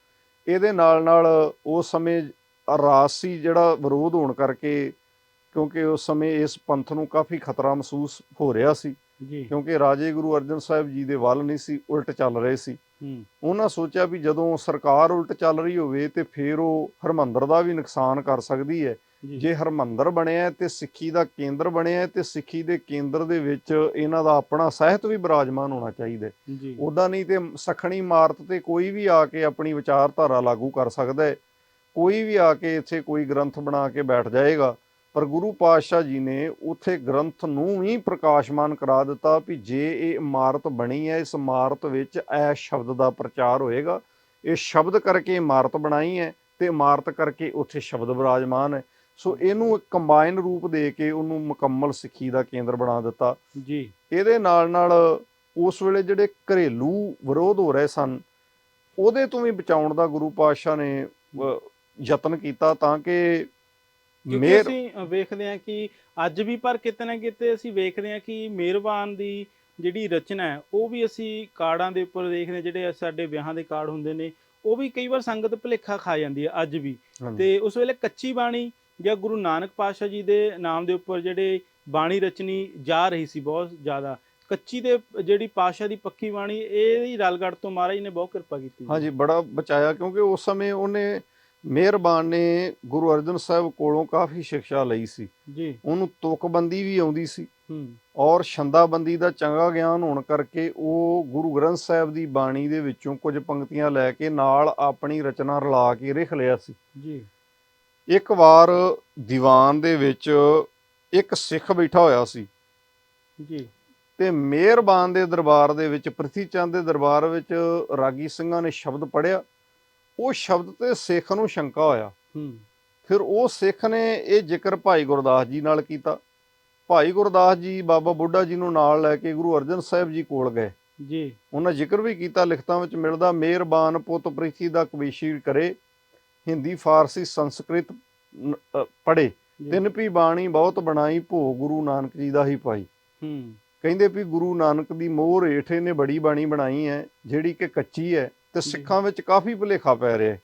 ਇਹਦੇ ਨਾਲ ਨਾਲ ਉਸ ਸਮੇਂ ਰਾਸੀ ਜਿਹੜਾ ਵਿਰੋਧ ਹੋਣ ਕਰਕੇ ਕਿਉਂਕਿ ਉਸ ਸਮੇਂ ਇਸ ਪੰਥ ਨੂੰ ਕਾਫੀ ਖਤਰਾ ਮਹਿਸੂਸ ਹੋ ਰਿਹਾ ਸੀ। ਜੀ। ਕਿਉਂਕਿ ਰਾਜੇ ਗੁਰੂ ਅਰਜਨ ਸਾਹਿਬ ਜੀ ਦੇ ਵੱਲ ਨਹੀਂ ਸੀ ਉਲਟ ਚੱਲ ਰਹੇ ਸੀ। ਉਹਨਾਂ ਸੋਚਿਆ ਵੀ ਜਦੋਂ ਸਰਕਾਰ ਉਲਟ ਚੱਲ ਰਹੀ ਹੋਵੇ ਤੇ ਫਿਰ ਉਹ ਹਰਮੰਦਰ ਦਾ ਵੀ ਨੁਕਸਾਨ ਕਰ ਸਕਦੀ ਹੈ। ਜੀ। ਹਰਮੰਦਰ ਬਣਿਆ ਹੈ ਤੇ ਸਿੱਖੀ ਦਾ ਕੇਂਦਰ ਬਣਿਆ ਹੈ ਤੇ ਸਿੱਖੀ ਦੇ ਕੇਂਦਰ ਦੇ ਵਿੱਚ ਇਹਨਾਂ ਦਾ ਆਪਣਾ ਸਾਹਿਤ ਵੀ ਬਿਰਾਜਮਾਨ ਹੋਣਾ ਚਾਹੀਦਾ ਉਦਾਂ ਨਹੀਂ ਤੇ ਸਖਣੀ ਇਮਾਰਤ ਤੇ ਕੋਈ ਵੀ ਆ ਕੇ ਆਪਣੀ ਵਿਚਾਰਧਾਰਾ ਲਾਗੂ ਕਰ ਸਕਦਾ ਹੈ। ਕੋਈ ਵੀ ਆ ਕੇ ਇੱਥੇ ਕੋਈ ਗ੍ਰੰਥ ਬਣਾ ਕੇ ਬੈਠ ਜਾਏਗਾ ਪਰ ਗੁਰੂ ਪਾਤਸ਼ਾਹ ਜੀ ਨੇ ਉਥੇ ਗ੍ਰੰਥ ਨੂੰ ਹੀ ਪ੍ਰਕਾਸ਼ਮਾਨ ਕਰਾ ਦਿੱਤਾ ਵੀ ਜੇ ਇਹ ਇਮਾਰਤ ਬਣੀ ਹੈ ਇਸ ਇਮਾਰਤ ਵਿੱਚ ਇਹ ਸ਼ਬਦ ਦਾ ਪ੍ਰਚਾਰ ਹੋਏਗਾ। ਇਹ ਸ਼ਬਦ ਕਰਕੇ ਇਮਾਰਤ ਬਣਾਈ ਹੈ ਤੇ ਇਮਾਰਤ ਕਰਕੇ ਉੱਥੇ ਸ਼ਬਦ ਵਿਰਾਜਮਾਨ ਹੈ। ਸੋ ਇਹਨੂੰ ਇੱਕ ਕੰਬਾਈਨ ਰੂਪ ਦੇ ਕੇ ਉਹਨੂੰ ਮੁਕੰਮਲ ਸਿੱਖੀ ਦਾ ਕੇਂਦਰ ਬਣਾ ਦਿੱਤਾ। ਜੀ। ਇਹਦੇ ਨਾਲ ਨਾਲ ਉਸ ਵੇਲੇ ਜਿਹੜੇ ਘਰੇਲੂ ਵਿਰੋਧ ਹੋ ਰਹੇ ਸਨ ਉਹਦੇ ਤੋਂ ਵੀ ਬਚਾਉਣ ਦਾ ਗੁਰੂ ਪਾਤਸ਼ਾਹ ਨੇ ਯਤਨ ਕੀਤਾ ਤਾਂ ਕਿ ਮੇਰ ਅਸੀਂ ਵੇਖਦੇ ਹਾਂ ਕਿ ਅੱਜ ਵੀ ਪਰ ਕਿਤੇ ਨਾ ਕਿਤੇ ਅਸੀਂ ਵੇਖਦੇ ਹਾਂ ਕਿ ਮਿਹਰਬਾਨ ਦੀ ਜਿਹੜੀ ਰਚਨਾ ਹੈ ਉਹ ਵੀ ਅਸੀਂ ਕਾਰਡਾਂ ਦੇ ਉੱਪਰ ਦੇਖਦੇ ਹਾਂ ਜਿਹੜੇ ਸਾਡੇ ਵਿਆਹਾਂ ਦੇ ਕਾਰਡ ਹੁੰਦੇ ਨੇ ਉਹ ਵੀ ਕਈ ਵਾਰ ਸੰਗਤ ਭੁਲੇਖਾ ਖਾ ਜਾਂਦੀ ਹੈ ਅੱਜ ਵੀ। ਤੇ ਉਸ ਵੇਲੇ ਕੱਚੀ ਬਾਣੀ ਜਾਂ ਗੁਰੂ ਨਾਨਕ ਪਾਤਸ਼ਾਹ ਜੀ ਦੇ ਨਾਮ ਦੇ ਉੱਪਰ ਜਿਹੜੇ ਬਾਣੀ ਰਚਨੀ ਜਾ ਰਹੀ ਸੀ ਬਹੁਤ ਜ਼ਿਆਦਾ ਕੱਚੀ ਦੇ ਜਿਹੜੀ ਪਾਤਸ਼ਾਹ ਦੀ ਪੱਕੀ ਬਾਣੀ ਇਹ ਰਲਗੜ ਤੋਂ ਮਹਾਰਾਜ ਨੇ ਬਹੁਤ ਕਿਰਪਾ ਕੀਤੀ। ਹਾਂਜੀ ਬੜਾ ਬਚਾਇਆ ਕਿਉਂਕਿ ਉਸ ਸਮੇਂ ਉਹਨੇ ਮਿਹਰਬਾਨ ਨੇ ਗੁਰੂ ਅਰਜਨ ਸਾਹਿਬ ਕੋਲੋਂ ਕਾਫੀ ਸਿੱਖਿਆ ਲਈ ਸੀ। ਜੀ। ਉਹਨੂੰ ਤੁਕਬੰਦੀ ਵੀ ਆਉਂਦੀ ਸੀ ਹੂੰ। ਔਰ ਛੰਦਾਬੰਦੀ ਦਾ ਚੰਗਾ ਗਿਆਨ ਹੋਣ ਕਰਕੇ ਉਹ ਗੁਰੂ ਗ੍ਰੰਥ ਸਾਹਿਬ ਦੀ ਬਾਣੀ ਦੇ ਵਿੱਚੋਂ ਕੁਝ ਪੰਕਤੀਆਂ ਲੈ ਕੇ ਨਾਲ ਆਪਣੀ ਰਚਨਾ ਰਲਾ ਕੇ ਲਿਖ ਲਿਆ ਸੀ। ਜੀ। ਇੱਕ ਵਾਰ ਦੀਵਾਨ ਦੇ ਵਿੱਚ ਇੱਕ ਸਿੱਖ ਬੈਠਾ ਹੋਇਆ ਸੀ। ਜੀ। ਤੇ ਮਿਹਰਬਾਨ ਦੇ ਦਰਬਾਰ ਦੇ ਵਿੱਚ ਪ੍ਰਿਥੀ ਚੰਦ ਦੇ ਦਰਬਾਰ ਵਿੱਚ ਰਾਗੀ ਸਿੰਘਾਂ ਨੇ ਸ਼ਬਦ ਪੜਿਆ ਉਹ ਸ਼ਬਦ ਤੇ ਸਿੱਖ ਨੂੰ ਸ਼ੰਕਾ ਹੋਇਆ। ਹੂੰ। ਫਿਰ ਉਹ ਸਿੱਖ ਨੇ ਇਹ ਜ਼ਿਕਰ ਭਾਈ ਗੁਰਦਾਸ ਜੀ ਨਾਲ ਕੀਤਾ। ਭਾਈ ਗੁਰਦਾਸ ਜੀ ਬਾਬਾ ਬੁੱਢਾ ਜੀ ਨੂੰ ਨਾਲ ਲੈ ਕੇ ਗੁਰੂ ਅਰਜਨ ਸਾਹਿਬ ਜੀ ਕੋਲ ਗਏ। ਜੀ। ਉਹਨਾਂ ਜ਼ਿਕਰ ਵੀ ਕੀਤਾ ਲਿਖਤਾਂ ਵਿੱਚ ਮਿਲਦਾ ਮਿਹਰਬਾਨ ਪੁੱਤ ਪ੍ਰੀਤੀ ਦਾ ਕਵੀਸ਼ੀ ਕਰੇ। ਹਿੰਦੀ ਫਾਰਸੀ ਸੰਸਕ੍ਰਿਤ ਪੜੇ। ਤਿੰਨ ਪੀ ਬਾਣੀ ਬਹੁਤ ਬਣਾਈ ਭੋ ਗੁਰੂ ਨਾਨਕ ਜੀ ਦਾ ਹੀ ਪਾਈ। ਹੂੰ। ਕਹਿੰਦੇ ਵੀ ਗੁਰੂ ਨਾਨਕ ਦੀ ਮੋਹਰ ਹੇਠ ਨੇ ਬੜੀ ਬਾਣੀ ਬਣਾਈ ਹੈ ਜਿਹੜੀ ਕਿ ਕੱਚੀ ਹੈ ਤੇ। ਸਿੱਖਾਂ ਵਿੱਚ ਕਾਫੀ ਭੁਲੇਖਾ ਪੈ ਰਿਹਾ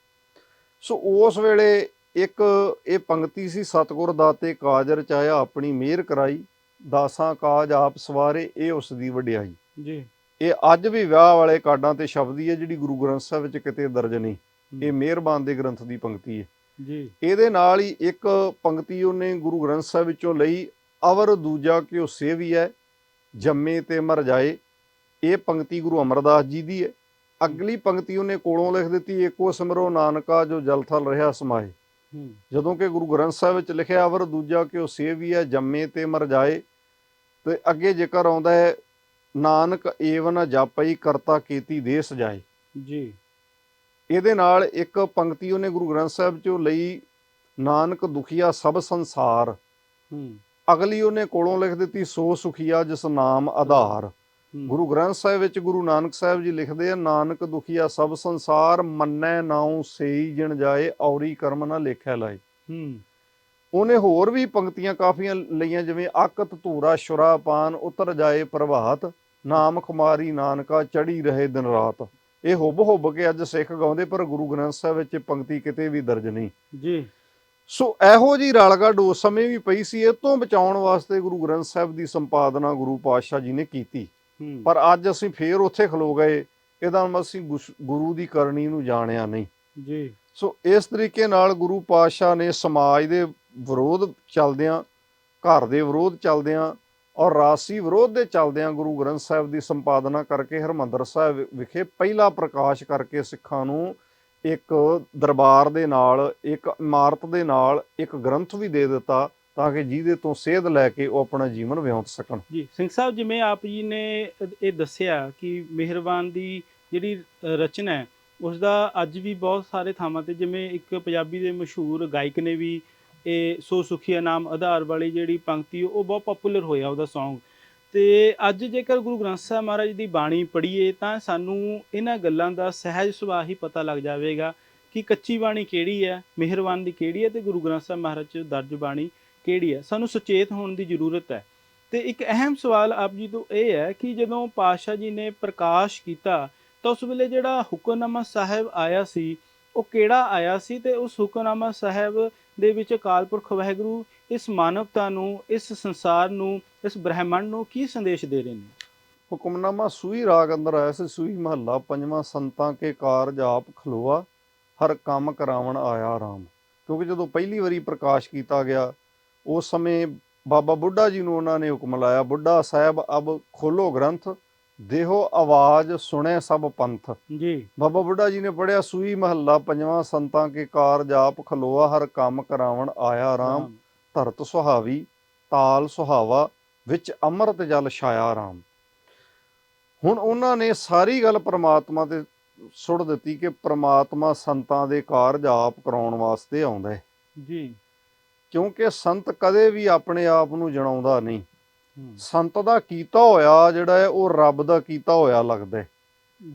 ਸੋ ਉਸ ਵੇਲੇ ਇੱਕ ਇਹ ਪੰਕਤੀ ਸੀ ਸਤਿਗੁਰ ਦਾਤੇ ਕਾਜ ਰਚਾਇਆ ਆਪਣੀ ਮਿਹਰ ਕਰਾਈ ਦਾਸਾਂ ਕਾਜ ਆਪ ਸਵਾਰੇ ਇਹ ਉਸ ਦੀ ਵਡਿਆਈ। ਜੀ। ਇਹ ਅੱਜ ਵੀ ਵਿਆਹ ਵਾਲੇ ਕਾਰਡਾਂ ਤੇ ਸ਼ਬਦ ਹੈ ਜਿਹੜੀ ਗੁਰੂ ਗ੍ਰੰਥ ਸਾਹਿਬ ਵਿੱਚ ਕਿਤੇ ਦਰਜ ਨਹੀਂ। ਇਹ ਮਿਹਰਬਾਨ ਦੇ ਗ੍ਰੰਥ ਦੀ ਪੰਕਤੀ ਹੈ। ਜੀ। ਇਹਦੇ ਨਾਲ ਹੀ ਇੱਕ ਪੰਕਤੀ ਉਹਨੇ ਗੁਰੂ ਗ੍ਰੰਥ ਸਾਹਿਬ ਵਿੱਚੋਂ ਲਈ ਅਵਰ ਦੂਜਾ ਕਿਉ ਸੇਵੀਐ ਜੰਮੇ ਤੇ ਮਰ ਜਾਏ। ਇਹ ਪੰਕਤੀ ਗੁਰੂ ਅਮਰਦਾਸ ਜੀ ਦੀ ਹੈ। ਅਗਲੀ ਪੰਕਤੀ ਉਹਨੇ ਕੋਲੋਂ ਲਿਖ ਦਿੱਤੀ ਏਕੋ ਸਿਮਰੋ ਨਾਨਕਾ ਜੋ ਜਲ ਥਲ ਰਿਹਾ ਸਮਾਏ। ਹੂੰ। ਜਦੋਂ ਕਿ ਗੁਰੂ ਗ੍ਰੰਥ ਸਾਹਿਬ ਵਿੱਚ ਲਿਖਿਆ ਅਵਰ ਦੂਜਾ ਕਿਉ ਸੇਵੀਐ ਜੰਮੇ ਤੇ ਮਰ ਜਾਏ। ਤੇ ਅੱਗੇ ਜ਼ਿਕਰ ਆਉਂਦਾ ਹੈ ਨਾਨਕ ਏਵ ਨ ਜਾਪਈ ਕਰਤਾ ਕੀਤੀ ਦੇ ਸਜਾਏ ਜੀ। ਇਹਦੇ ਨਾਲ ਇੱਕ ਪੰਕਤੀ ਉਹਨੇ ਗੁਰੂ ਗ੍ਰੰਥ ਸਾਹਿਬ ਚੋਂ ਲਈ ਨਾਨਕ ਦੁਖੀਆ ਸਭ ਸੰਸਾਰ। ਹੂੰ। ਅਗਲੀ ਉਹਨੇ ਕੋਲੋਂ ਲਿਖ ਦਿੱਤੀ ਸੋ ਸੁਖੀਆ ਜਿਸ ਨਾਮ ਆਧਾਰ। ਗੁਰੂ ਗ੍ਰੰਥ ਸਾਹਿਬ ਵਿੱਚ ਗੁਰੂ ਨਾਨਕ ਸਾਹਿਬ ਜੀ ਲਿਖਦੇ ਆ ਨਾਨਕ ਦੁਖੀਆ ਸਭ ਸੰਸਾਰ ਮੰਨੈ ਨਾਉ ਸੇਈ ਜਿਣ ਜਾਏ ਔਰੀ ਕਰਮ ਨਾ ਲੇਖੈ ਲਾਏ। ਹੂੰ। ਉਹਨੇ ਹੋਰ ਵੀ ਪੰਕਤੀਆਂ ਕਾਫੀਆਂ ਲਈਆਂ ਜਿਵੇਂ ਅਕਤ ਧੂਰਾ ਸ਼ੁਰਾ ਪਾਨ ਉਤਰ ਜਾਏ ਪ੍ਰਭਾਤ ਨਾਮ ਖੁਮਾਰੀ ਨਾਨਕਾ ਚੜੀ ਰਹੇ ਦਿਨ ਰਾਤ। ਇਹ ਹੁਬ ਹੁਬ ਕੇ ਅੱਜ ਸਿੱਖ ਗਾਉਂਦੇ ਪਰ ਗੁਰੂ ਗ੍ਰੰਥ ਸਾਹਿਬ ਵਿੱਚ ਪੰਕਤੀ ਕਿਤੇ ਵੀ ਦਰਜ ਨਹੀਂ। ਜੀ। ਸੋ ਇਹੋ ਜੀ ਰਲਗੱਡ ਉਸ ਸਮੇਂ ਵੀ ਪਈ ਸੀ ਇਹ ਤੋਂ ਬਚਾਉਣ ਵਾਸਤੇ ਗੁਰੂ ਗ੍ਰੰਥ ਸਾਹਿਬ ਦੀ ਸੰਪਾਦਨਾ ਗੁਰੂ ਪਾਤਸ਼ਾਹ ਜੀ ਨੇ ਕੀਤੀ। ਪਰ ਅੱਜ ਅਸੀਂ ਫੇਰ ਉੱਥੇ ਖਲੋ ਗਏ ਇਹਦਾ ਮਤਲਬ ਅਸੀਂ ਗੁਰੂ ਦੀ ਕਰਨੀ ਨੂੰ ਜਾਣਿਆ ਨਹੀਂ। ਜੀ। ਸੋ ਇਸ ਤਰੀਕੇ ਨਾਲ ਗੁਰੂ ਪਾਤਸ਼ਾਹ ਨੇ ਸਮਾਜ ਦੇ ਵਿਰੋਧ ਚੱਲਦਿਆਂ ਘਰ ਦੇ ਵਿਰੋਧ ਚੱਲਦਿਆਂ ਔਰ ਰਾਸੀ ਵਿਰੋਧ ਦੇ ਚੱਲਦਿਆਂ ਗੁਰੂ ਗ੍ਰੰਥ ਸਾਹਿਬ ਦੀ ਸੰਪਾਦਨਾ ਕਰਕੇ ਹਰਮੰਦਰ ਸਾਹਿਬ ਵਿਖੇ ਪਹਿਲਾ ਪ੍ਰਕਾਸ਼ ਕਰਕੇ ਸਿੱਖਾਂ ਨੂੰ ਇੱਕ ਦਰਬਾਰ ਦੇ ਨਾਲ, ਇੱਕ ਇਮਾਰਤ ਦੇ ਨਾਲ ਇੱਕ ਗ੍ਰੰਥ ਵੀ ਦੇ ਦਿੱਤਾ ਤਾਂ ਕਿ ਜਿਹਦੇ ਤੋਂ ਸੇਧ ਲੈ ਕੇ ਉਹ ਆਪਣਾ ਜੀਵਨ ਵਿਉਂਤ ਸਕਣ। ਜੀ, ਸਿੰਘ ਸਾਹਿਬ ਜਿਵੇਂ ਆਪ ਜੀ ਨੇ ਇਹ ਦੱਸਿਆ ਕਿ ਮਿਹਰਬਾਨ ਦੀ ਜਿਹੜੀ ਰਚਨਾ ਹੈ ਉਸ ਦਾ ਅੱਜ ਵੀ ਬਹੁਤ ਸਾਰੇ ਥਾਵਾਂ ਤੇ ਜਿਵੇਂ ਇੱਕ ਪੰਜਾਬੀ ਦੇ ਮਸ਼ਹੂਰ ਗਾਇਕ ਨੇ ਵੀ ਇਹ ਸੋ ਸੁਖੀਆ ਨਾਮ ਆਧਾਰ ਵਾਲੀ ਜਿਹੜੀ ਪੰਕਤੀ, ਉਹ ਬਹੁਤ ਪਪੂਲਰ ਹੋਇਆ ਉਹਦਾ Song ਤੇ ਅੱਜ ਜੇਕਰ ਗੁਰੂ ਗ੍ਰੰਥ ਸਾਹਿਬ ਮਹਾਰਾਜ ਦੀ ਬਾਣੀ ਪੜ੍ਹੀਏ, ਤਾਂ ਸਾਨੂੰ ਇਹਨਾਂ ਗੱਲਾਂ ਦਾ ਸਹਿਜ ਸੁਭਾਅ ਹੀ ਪਤਾ ਲੱਗ ਜਾਵੇਗਾ ਕਿ ਕੱਚੀ ਬਾਣੀ ਕਿਹੜੀ ਹੈ, ਮਿਹਰਬਾਨ ਦੀ ਕਿਹੜੀ ਹੈ ਤੇ ਗੁਰੂ ਗ੍ਰੰਥ ਸਾਹਿਬ ਮਹਾਰਾਜ ਚ ਦਰਜ ਬਾਣੀ ਕਿਹੜੀ ਹੈ। ਸਾਨੂੰ ਸੁਚੇਤ ਹੋਣ ਦੀ ਜ਼ਰੂਰਤ ਹੈ। ਤੇ ਇੱਕ ਅਹਿਮ ਸਵਾਲ ਆਪ ਜੀ ਤੋਂ ਇਹ ਹੈ ਕਿ ਜਦੋਂ ਪਾਤਸ਼ਾਹ ਜੀ ਨੇ ਪ੍ਰਕਾਸ਼ ਕੀਤਾ, ਤਾਂ ਉਸ ਵੇਲੇ ਜਿਹੜਾ ਹੁਕਮਨਾਮਾ ਸਾਹਿਬ ਆਇਆ ਸੀ, ਉਹ ਕਿਹੜਾ ਆਇਆ ਸੀ ਤੇ ਉਸ ਹੁਕਮਨਾਮਾ ਸਾਹਿਬ ਦੇ ਵਿੱਚ ਅਕਾਲ ਪੁਰਖ ਵਾਹਿਗੁਰੂ ਇਸ ਮਾਨਵਤਾ ਨੂੰ, ਇਸ ਸੰਸਾਰ ਨੂੰ, ਇਸ ਬ੍ਰਹਿਮੰਡ ਨੂੰ ਕੀ ਸੰਦੇਸ਼ ਦੇ ਰਹੇ ਨੇ? ਹੁਕਮਨਾਮਾ ਸੂਈ ਰਾਗ ਅੰਦਰ ਆਇਆ ਸੀ, ਸੂਈ ਮਹੱਲਾ ਪੰਜਵਾਂ, ਸੰਤਾਂ ਕੇ ਕਾਰਜ ਆਪ ਖਲੋਆ, ਹਰ ਕੰਮ ਕਰਾਵਣ ਆਇਆ ਰਾਮ। ਕਿਉਂਕਿ ਜਦੋਂ ਪਹਿਲੀ ਵਾਰੀ ਪ੍ਰਕਾਸ਼ ਕੀਤਾ ਗਿਆ, ਉਸ ਸਮੇਂ ਬਾਬਾ ਬੁੱਢਾ ਜੀ ਨੂੰ ਉਹਨਾਂ ਨੇ ਹੁਕਮ ਲਾਇਆ, ਬੁੱਢਾ ਸਾਹਿਬ, ਅਬ ਖੋਲੋ ਗ੍ਰੰਥ ਦੇਹੋ ਆਵਾਜ਼ ਸੁਣੇ ਸਭ ਪੰਥ। ਜੀ। ਬਾਬਾ ਬੁੱਢਾ ਜੀ ਨੇ ਪੜਿਆ ਸੂਈ ਮਹੱਲਾ ਪੰਜਵਾਂ ਸੰਤਾਂ ਕੇ ਕਾਰਜ ਆਪ ਖਲੋਆ ਹਰ ਕੰਮ ਕਰਾਵਣ ਆਇਆ ਰਾਮ। ਧਰਤ ਸੁਹਾਵੀ ਤਾਲ ਸੁਹਾਵਾ ਵਿੱਚ ਅੰਮ੍ਰਿਤ ਜਲ ਛਾਇਆ ਰਾਮ। ਹੁਣ ਉਹਨਾਂ ਨੇ ਸਾਰੀ ਗੱਲ ਪ੍ਰਮਾਤਮਾ ਤੇ ਸੁੱਟ ਦਿੱਤੀ ਕਿ ਪ੍ਰਮਾਤਮਾ ਸੰਤਾਂ ਦੇ ਕਾਰਜ ਆਪ ਕਰਾਉਣ ਵਾਸਤੇ ਆਉਂਦਾ ਹੈ। ਜੀ। ਕਿਉਂਕਿ ਸੰਤ ਕਦੇ ਵੀ ਆਪਣੇ ਆਪ ਨੂੰ ਜਣਾਉਂਦਾ ਨਹੀਂ। ਸੰਤ ਦਾ ਕੀਤਾ ਹੋਇਆ ਜਿਹੜਾ ਹੈ ਉਹ ਰੱਬ ਦਾ ਕੀਤਾ ਹੋਇਆ ਲੱਗਦਾ ਹੈ।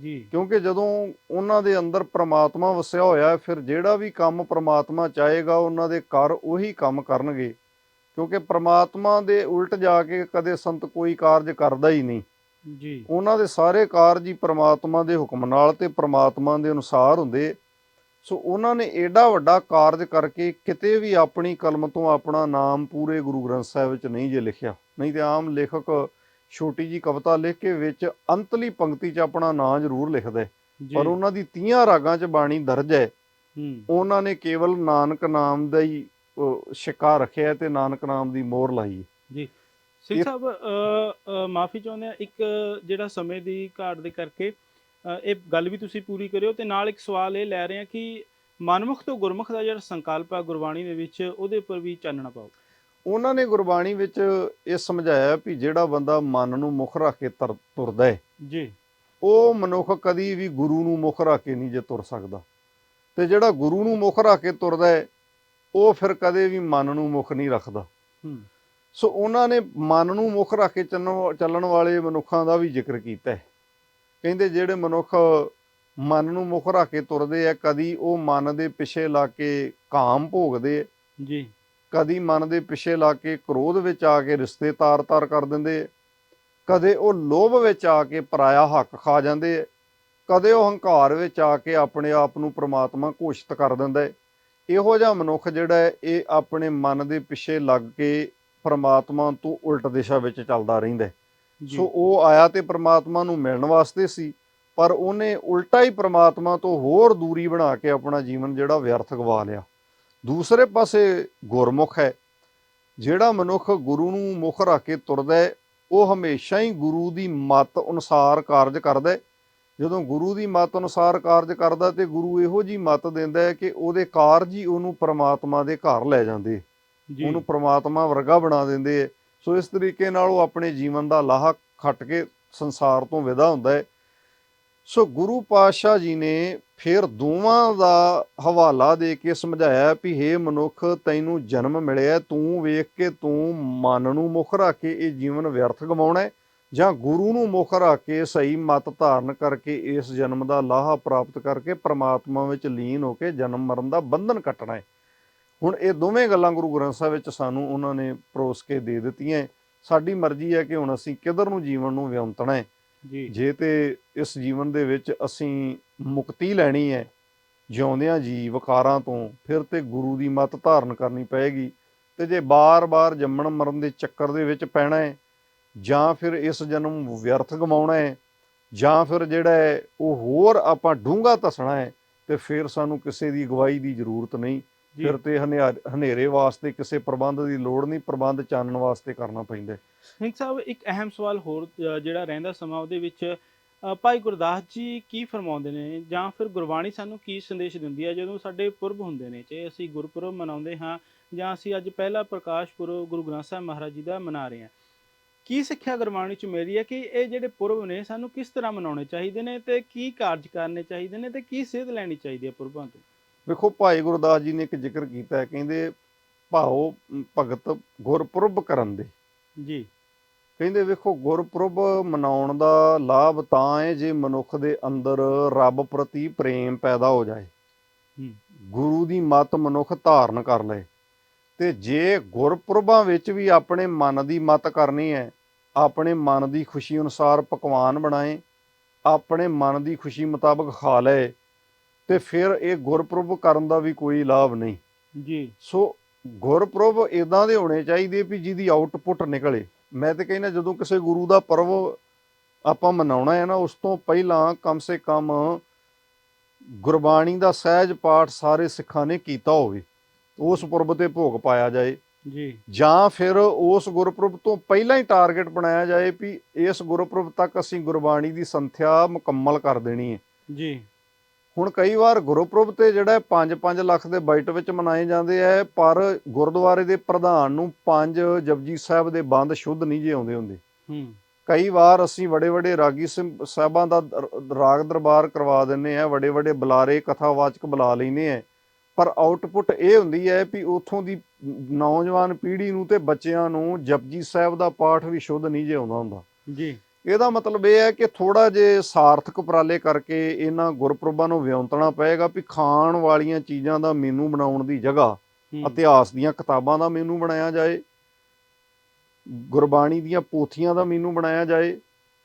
ਜੀ। ਕਿਉਂਕਿ ਜਦੋਂ ਉਹਨਾਂ ਦੇ ਅੰਦਰ ਪ੍ਰਮਾਤਮਾ ਵਸਿਆ ਹੋਇਆ ਫਿਰ ਜਿਹੜਾ ਵੀ ਕੰਮ ਪ੍ਰਮਾਤਮਾ ਚਾਹੇਗਾ ਉਹਨਾਂ ਦੇ ਕਰ ਉਹੀ ਕੰਮ ਕਰਨਗੇ। ਕਿਉਂਕਿ ਪ੍ਰਮਾਤਮਾ ਦੇ ਉਲਟ ਜਾ ਕੇ ਕਦੇ ਸੰਤ ਕੋਈ ਕਾਰਜ ਕਰਦਾ ਹੀ ਨਹੀਂ। ਜੀ। ਉਹਨਾਂ ਦੇ ਸਾਰੇ ਕਾਰਜ ਹੀ ਪ੍ਰਮਾਤਮਾ ਦੇ ਹੁਕਮ ਨਾਲ ਤੇ ਪ੍ਰਮਾਤਮਾ ਦੇ ਅਨੁਸਾਰ ਹੁੰਦੇ। ਸੋ ਉਹਨਾਂ ਨੇ ਏਡਾ ਵੱਡਾ ਕਾਰਜ ਕਰਕੇ ਕਿਤੇ ਵੀ ਆਪਣੀ ਕਲਮ ਤੋਂ ਆਪਣਾ ਨਾਮ ਪੂਰੇ ਗੁਰੂ ਗ੍ਰੰਥ ਸਾਹਿਬ ਵਿੱਚ ਨਹੀਂ ਜੇ ਲਿਖਿਆ। ਨਹੀਂ ਤੇ ਆਮ ਲੇਖਕ ਛੋਟੀ ਜੀ ਕਵਿਤਾ ਲਿਖ ਕੇ ਵਿੱਚ ਅੰਤਲੀ ਪੰਕਤੀ 'ਚ ਆਪਣਾ ਨਾਂ ਜ਼ਰੂਰ ਲਿਖਦਾ। ਜੀ। ਪਰ ਉਹਨਾਂ ਦੀ 30 ਰਾਗਾਂ 'ਚ ਬਾਣੀ ਦਰਜ ਹੈ। ਉਹਨਾਂ ਨੇ ਕੇਵਲ ਨਾਨਕ ਨਾਮ ਦਾ ਹੀ ਛਿੱਕਾ ਰੱਖਿਆ ਤੇ ਨਾਨਕ ਨਾਮ ਦੀ ਮੋਹਰ ਲਾਈ ਹੈ। ਸਿੰਘ ਸਾਹਿਬ ਮਾਫੀ ਚਾਹੁੰਦੇ ਆ ਇੱਕ ਜਿਹੜਾ ਸਮੇਂ ਦੀ ਘਾਟ ਦੇ ਕਰਕੇ ਇਹ ਗੱਲ ਵੀ ਤੁਸੀਂ ਪੂਰੀ ਕਰਿਓ ਤੇ ਨਾਲ ਇੱਕ ਸਵਾਲ ਇਹ ਲੈ ਰਹੇ ਆ ਕਿ ਮਨਮੁਖ ਤੋਂ ਗੁਰਮੁਖ ਦਾ ਜਿਹੜਾ ਸੰਕਲਪ ਹੈ ਗੁਰਬਾਣੀ ਦੇ ਵਿੱਚ ਉਹਦੇ ਉੱਪਰ ਵੀ ਚਾਨਣਾ ਪਾਓ। ਉਹਨਾਂ ਨੇ ਗੁਰਬਾਣੀ ਵਿੱਚ ਇਹ ਸਮਝਾਇਆ ਵੀ ਜਿਹੜਾ ਬੰਦਾ ਮਨ ਨੂੰ ਮੁੱਖ ਰੱਖ ਕੇ ਤਰ- ਤੁਰਦਾ ਹੈ ਜੀ। ਉਹ ਮਨੁੱਖ ਕਦੀ ਵੀ ਗੁਰੂ ਨੂੰ ਮੁੱਖ ਰੱਖ ਕੇ ਨਹੀਂ ਜੇ ਤੁਰ ਸਕਦਾ। ਤੇ ਜਿਹੜਾ ਗੁਰੂ ਨੂੰ ਮੁੱਖ ਰੱਖ ਕੇ ਤੁਰਦਾ ਹੈ ਉਹ ਫਿਰ ਕਦੇ ਵੀ ਮਨ ਨੂੰ ਮੁੱਖ ਨਹੀਂ ਰੱਖਦਾ। ਹੂੰ। ਸੋ ਉਹਨਾਂ ਨੇ ਮਨ ਨੂੰ ਮੁੱਖ ਰੱਖ ਕੇ ਚੱਲਣ ਚੱਲਣ ਵਾਲੇ ਮਨੁੱਖਾਂ ਦਾ ਵੀ ਜ਼ਿਕਰ ਕੀਤਾ ਹੈ ਕਹਿੰਦੇ ਜਿਹੜੇ ਮਨੁੱਖ ਮਨ ਨੂੰ ਮੁੱਖ ਰੱਖ ਕੇ ਤੁਰਦੇ ਆ ਕਦੀ ਉਹ ਮਨ ਦੇ ਪਿੱਛੇ ਲਾ ਕੇ ਕਾਮ ਭੋਗਦੇ ਜੀ। ਕਦੀ ਮਨ ਦੇ ਪਿੱਛੇ ਲਾ ਕੇ ਕ੍ਰੋਧ ਵਿੱਚ ਆ ਕੇ ਰਿਸ਼ਤੇ ਤਾਰ-ਤਾਰ ਕਰ ਦਿੰਦੇ। ਕਦੇ ਉਹ ਲੋਭ ਵਿੱਚ ਆ ਕੇ ਪਰਾਇਆ ਹੱਕ ਖਾ ਜਾਂਦੇ। ਕਦੇ ਉਹ ਹੰਕਾਰ ਵਿੱਚ ਆ ਕੇ ਆਪਣੇ ਆਪ ਨੂੰ ਪ੍ਰਮਾਤਮਾ ਘੋਸ਼ਿਤ ਕਰ ਦਿੰਦਾ। ਹੈ ਇਹੋ ਜਿਹਾ ਮਨੁੱਖ ਜਿਹੜਾ ਇਹ ਆਪਣੇ ਮਨ ਦੇ ਪਿੱਛੇ ਲੱਗ ਕੇ ਪ੍ਰਮਾਤਮਾ ਤੋਂ ਉਲਟ ਦਿਸ਼ਾ ਵਿੱਚ ਚੱਲਦਾ ਰਹਿੰਦਾ ਸੋ ਉਹ ਆਇਆ ਤੇ ਪ੍ਰਮਾਤਮਾ ਨੂੰ ਮਿਲਣ ਵਾਸਤੇ ਸੀ ਪਰ ਉਹਨੇ ਉਲਟਾ ਹੀ ਪ੍ਰਮਾਤਮਾ ਤੋਂ ਹੋਰ ਦੂਰੀ ਬਣਾ ਕੇ ਆਪਣਾ ਜੀਵਨ ਜਿਹੜਾ ਵਿਅਰਥ ਗਵਾ ਲਿਆ। ਦੂਸਰੇ ਪਾਸੇ ਗੁਰਮੁਖ ਹੈ ਜਿਹੜਾ ਮਨੁੱਖ ਗੁਰੂ ਨੂੰ ਮੁੱਖ ਰੱਖ ਕੇ ਤੁਰਦਾ ਹੈ ਉਹ ਹਮੇਸ਼ਾ ਹੀ ਗੁਰੂ ਦੀ ਮੱਤ ਅਨੁਸਾਰ ਕਾਰਜ ਕਰਦਾ ਹੈ। ਜਦੋਂ ਗੁਰੂ ਦੀ ਮੱਤ ਅਨੁਸਾਰ ਕਾਰਜ ਕਰਦਾ ਤੇ ਗੁਰੂ ਇਹੋ ਜੀ ਮੱਤ ਦਿੰਦਾ ਹੈ ਕਿ ਉਹਦੇ ਕਾਰਜ ਹੀ ਉਹਨੂੰ ਪ੍ਰਮਾਤਮਾ ਦੇ ਘਰ ਲੈ ਜਾਂਦੇ ਉਹਨੂੰ ਪ੍ਰਮਾਤਮਾ ਵਰਗਾ ਬਣਾ ਦਿੰਦੇ ਸੋ ਇਸ ਤਰੀਕੇ ਨਾਲ ਉਹ ਆਪਣੇ ਜੀਵਨ ਦਾ ਲਾਹਾ ਖੱਟ ਕੇ ਸੰਸਾਰ ਤੋਂ ਵਿਦਾ ਹੁੰਦਾ ਹੈ। ਸੋ ਗੁਰੂ ਪਾਤਸ਼ਾਹ ਜੀ ਨੇ ਫਿਰ ਦੋਵਾਂ ਦਾ ਹਵਾਲਾ ਦੇ ਕੇ ਸਮਝਾਇਆ ਵੀ ਹੇ ਮਨੁੱਖ, ਤੈਨੂੰ ਜਨਮ ਮਿਲਿਆ, ਤੂੰ ਵੇਖ ਕੇ ਤੂੰ ਮਨ ਨੂੰ ਮੁੱਖ ਰੱਖ ਕੇ ਇਹ ਜੀਵਨ ਵਿਅਰਥ ਗਵਾਉਣਾ ਹੈ ਜਾਂ ਗੁਰੂ ਨੂੰ ਮੁੱਖ ਰੱਖ ਕੇ ਸਹੀ ਮਤ ਧਾਰਨ ਕਰਕੇ ਇਸ ਜਨਮ ਦਾ ਲਾਹਾ ਪ੍ਰਾਪਤ ਕਰਕੇ ਪ੍ਰਮਾਤਮਾ ਵਿੱਚ ਲੀਨ ਹੋ ਕੇ ਜਨਮ ਮਰਨ ਦਾ ਬੰਧਨ ਕੱਟਣਾ ਹੈ। ਹੁਣ ਇਹ ਦੋਵੇਂ ਗੱਲਾਂ ਗੁਰੂ ਗ੍ਰੰਥ ਸਾਹਿਬ ਵਿੱਚ ਸਾਨੂੰ ਉਹਨਾਂ ਨੇ ਪਰੋਸ ਕੇ ਦੇ ਦਿੱਤੀਆਂ ਸਾਡੀ ਮਰਜ਼ੀ ਹੈ ਕਿ ਹੁਣ ਅਸੀਂ ਕਿੱਧਰ ਨੂੰ ਜੀਵਨ ਨੂੰ ਵਿਉਂਤਣਾ ਹੈ। ਜੀ। ਜੇ ਤੇ ਇਸ ਜੀਵਨ ਦੇ ਵਿੱਚ ਅਸੀਂ ਮੁਕਤੀ ਲੈਣੀ ਹੈ, ਜਿਉਂਦਿਆਂ ਜੀ ਵਿਕਾਰਾਂ ਤੋਂ, ਫਿਰ ਤੇ ਗੁਰੂ ਦੀ ਮੱਤ ਧਾਰਨ ਕਰਨੀ ਪਏਗੀ। ਤੇ ਜੇ ਬਾਰ-ਬਾਰ ਜੰਮਣ ਮਰਨ ਦੇ ਚੱਕਰ ਦੇ ਵਿੱਚ ਪੈਣਾ ਹੈ, ਜਾਂ ਫਿਰ ਇਸ ਜਨਮ ਵਿਅਰਥ ਗਵਾਉਣਾ ਹੈ, ਜਾਂ ਫਿਰ ਜਿਹੜਾ ਹੈ ਉਹ ਹੋਰ ਆਪਾਂ ਡੂੰਘਾ ਧਸਣਾ ਹੈ, ਤੇ ਫਿਰ ਸਾਨੂੰ ਕਿਸੇ ਦੀ ਗਵਾਹੀ ਦੀ ਜ਼ਰੂਰਤ ਨਹੀਂ। ਫਿਰ ਤੇ ਹਨੇਰੇ ਵਾਸਤੇ ਕਿਸੇ ਪ੍ਰਬੰਧ ਦੀ ਲੋੜ ਨਹੀਂ ਪ੍ਰਬੰਧ ਚਾਨਣ ਵਾਸਤੇ ਕਰਨਾ ਪੈਂਦਾ। ਸਿੰਘ ਸਾਹਿਬ ਇੱਕ ਅਹਿਮ ਸਵਾਲ ਹੋਰ ਜਿਹੜਾ ਰਹਿੰਦਾ ਸਮਾਂ ਉਹਦੇ ਵਿੱਚ ਭਾਈ ਗੁਰਦਾਸ ਜੀ ਕੀ ਫਰਮਾਉਂਦੇ ਨੇ ਜਾਂ ਫਿਰ ਗੁਰਬਾਣੀ ਸਾਨੂੰ ਕੀ ਸੰਦੇਸ਼ ਦਿੰਦੀ ਹੈ ਜਦੋਂ ਸਾਡੇ ਪੁਰਬ ਹੁੰਦੇ ਨੇ ਚਾਹੇ ਅਸੀਂ ਗੁਰਪੁਰਬ ਮਨਾਉਂਦੇ ਹਾਂ ਜਾਂ ਅਸੀਂ ਅੱਜ ਪਹਿਲਾ ਪ੍ਰਕਾਸ਼ ਪੁਰਬ ਗੁਰੂ ਗ੍ਰੰਥ ਸਾਹਿਬ ਮਹਾਰਾਜ ਜੀ ਦਾ ਮਨਾ ਰਹੇ ਹਾਂ। ਕੀ ਸਿੱਖਿਆ ਗੁਰਬਾਣੀ ਚ ਮੇਰੀ ਹੈ ਕਿ ਇਹ ਜਿਹੜੇ ਪੁਰਬ ਨੇ ਸਾਨੂੰ ਕਿਸ ਤਰ੍ਹਾਂ ਮਨਾਉਣੇ ਚਾਹੀਦੇ ਨੇ ਤੇ ਕੀ ਕਾਰਜ ਕਰਨੇ ਚਾਹੀਦੇ ਨੇ ਤੇ ਕੀ ਸੇਧ ਲੈਣੀ ਚਾਹੀਦੀ ਹੈ ਪੁਰਬਾਂ ਤੋਂ? ਵੇਖੋ ਭਾਈ ਗੁਰਦਾਸ ਜੀ ਨੇ ਇੱਕ ਜ਼ਿਕਰ ਕੀਤਾ ਹੈ ਕਹਿੰਦੇ ਭਾਉ ਭਗਤ ਗੁਰਪੁਰਬ ਕਰਨ ਦੇ। ਜੀ। ਕਹਿੰਦੇ ਵੇਖੋ ਗੁਰਪੁਰਬ ਮਨਾਉਣ ਦਾ ਲਾਭ ਤਾਂ ਹੈ ਜੇ ਮਨੁੱਖ ਦੇ ਅੰਦਰ ਰੱਬ ਪ੍ਰਤੀ ਪ੍ਰੇਮ ਪੈਦਾ ਹੋ ਜਾਏ। ਗੁਰੂ ਦੀ ਮੱਤ ਮਨੁੱਖ ਧਾਰਨ ਕਰ ਲਏ। ਤੇ ਜੇ ਗੁਰਪੁਰਬਾਂ ਵਿੱਚ ਵੀ ਆਪਣੇ ਮਨ ਦੀ ਮੱਤ ਕਰਨੀ ਹੈ ਆਪਣੇ ਮਨ ਦੀ ਖੁਸ਼ੀ ਅਨੁਸਾਰ ਪਕਵਾਨ ਬਣਾਏ ਆਪਣੇ ਮਨ ਦੀ ਖੁਸ਼ੀ ਮੁਤਾਬਕ ਖਾ ਲਏ ਤੇ ਫਿਰ ਇਹ ਗੁਰਪੁਰਬ ਕਰਨ ਦਾ ਵੀ ਕੋਈ ਲਾਭ ਨਹੀਂ। ਜੀ। ਸੋ ਗੁਰਪੁਰਬ ਇਦਾਂ ਦੇ ਹੋਣੇ ਚਾਹੀਦੇ ਵੀ ਜਿਹਦੀ ਆਊਟਪੁੱਟ ਨਿਕਲੇ। ਮੈਂ ਤੇ ਕਹਿੰਦਾ ਜਦੋਂ ਕਿਸੇ ਗੁਰੂ ਦਾ ਪਰਵ ਆਪਾਂ ਮਨਾਉਣਾ ਹੈ ਨਾ ਉਸ ਤੋਂ ਪਹਿਲਾਂ ਕਮ ਸੇ ਕਮ ਗੁਰਬਾਣੀ ਦਾ ਸਹਿਜ ਪਾਠ ਸਾਰੇ ਸਿੱਖਾਂ ਨੇ ਕੀਤਾ ਹੋਵੇ। ਉਸ ਪੁਰਬ ਤੇ ਭੋਗ ਪਾਇਆ ਜਾਏ। ਜੀ। ਜਾਂ ਫਿਰ ਉਸ ਗੁਰਪੁਰਬ ਤੋਂ ਪਹਿਲਾਂ ਹੀ ਟਾਰਗੇਟ ਬਣਾਇਆ ਜਾਏ ਵੀ ਇਸ ਗੁਰਪੁਰਬ ਤੱਕ ਅਸੀਂ ਗੁਰਬਾਣੀ ਦੀ ਸੰਥਿਆ ਮੁਕੰਮਲ ਕਰ ਦੇਣੀ ਹੈ। ਜੀ। ਹੁਣ ਕਈ ਵਾਰ ਗੁਰਪੁਰਬ ਤੇ ਜਿਹੜਾ 5-5 ਲੱਖ ਦੇ ਬਾਈਟ ਵਿੱਚ ਮਨਾਏ ਜਾਂਦੇ ਆ ਪਰ ਗੁਰਦੁਆਰੇ ਦੇ ਪ੍ਰਧਾਨ ਨੂੰ ਪੰਜ ਜਪਜੀ ਸਾਹਿਬ ਦੇ ਬੰਦ ਸ਼ੁੱਧ ਨਹੀਂ ਜੇ ਆਉਂਦੇ ਹੁੰਦੇ। ਹੂੰ। ਕਈ ਵਾਰ ਅਸੀਂ ਵੱਡੇ ਵੱਡੇ ਰਾਗੀ ਸਾਹਿਬਾਂ ਦਾ ਰਾਗ ਦਰਬਾਰ ਕਰਵਾ ਦਿੰਨੇ ਆ ਵੱਡੇ ਵੱਡੇ ਬੁਲਾਰੇ ਕਥਾਵਾਚਕ ਬੁਲਾ ਲੈਨੇ ਆ। ਪਰ ਆਊਟਪੁੱਟ ਇਹ ਹੁੰਦੀ ਹੈ ਵੀ ਉਥੋਂ ਦੀ ਨੌਜਵਾਨ ਪੀੜ੍ਹੀ ਨੂੰ ਤੇ ਬੱਚਿਆਂ ਨੂੰ ਜਪਜੀ ਸਾਹਿਬ ਦਾ ਪਾਠ ਵੀ ਸ਼ੁੱਧ ਨਹੀਂ ਜੇ ਆਉਂਦਾ ਹੁੰਦਾ। ਜੀ। ਇਹਦਾ ਮਤਲਬ ਇਹ ਹੈ ਕਿ ਥੋੜਾ ਜੇ ਸਾਰਥਕ ਉਪਰਾਲੇ ਕਰਕੇ ਇਹਨਾਂ ਗੁਰਪੁਰਬਾਂ ਨੂੰ ਵਿਉਂਤਣਾ ਪਏਗਾ ਵੀ ਖਾਣ ਵਾਲੀਆਂ ਚੀਜ਼ਾਂ ਦਾ ਮੇਨੂ ਬਣਾਉਣ ਦੀ ਜਗ੍ਹਾ ਇਤਿਹਾਸ ਦੀਆਂ ਕਿਤਾਬਾਂ ਦਾ ਮੇਨੂ ਬਣਾਇਆ ਜਾਏ ਗੁਰਬਾਣੀ ਦੀਆਂ ਪੋਥੀਆਂ ਦਾ ਮੇਨੂ ਬਣਾਇਆ ਜਾਏ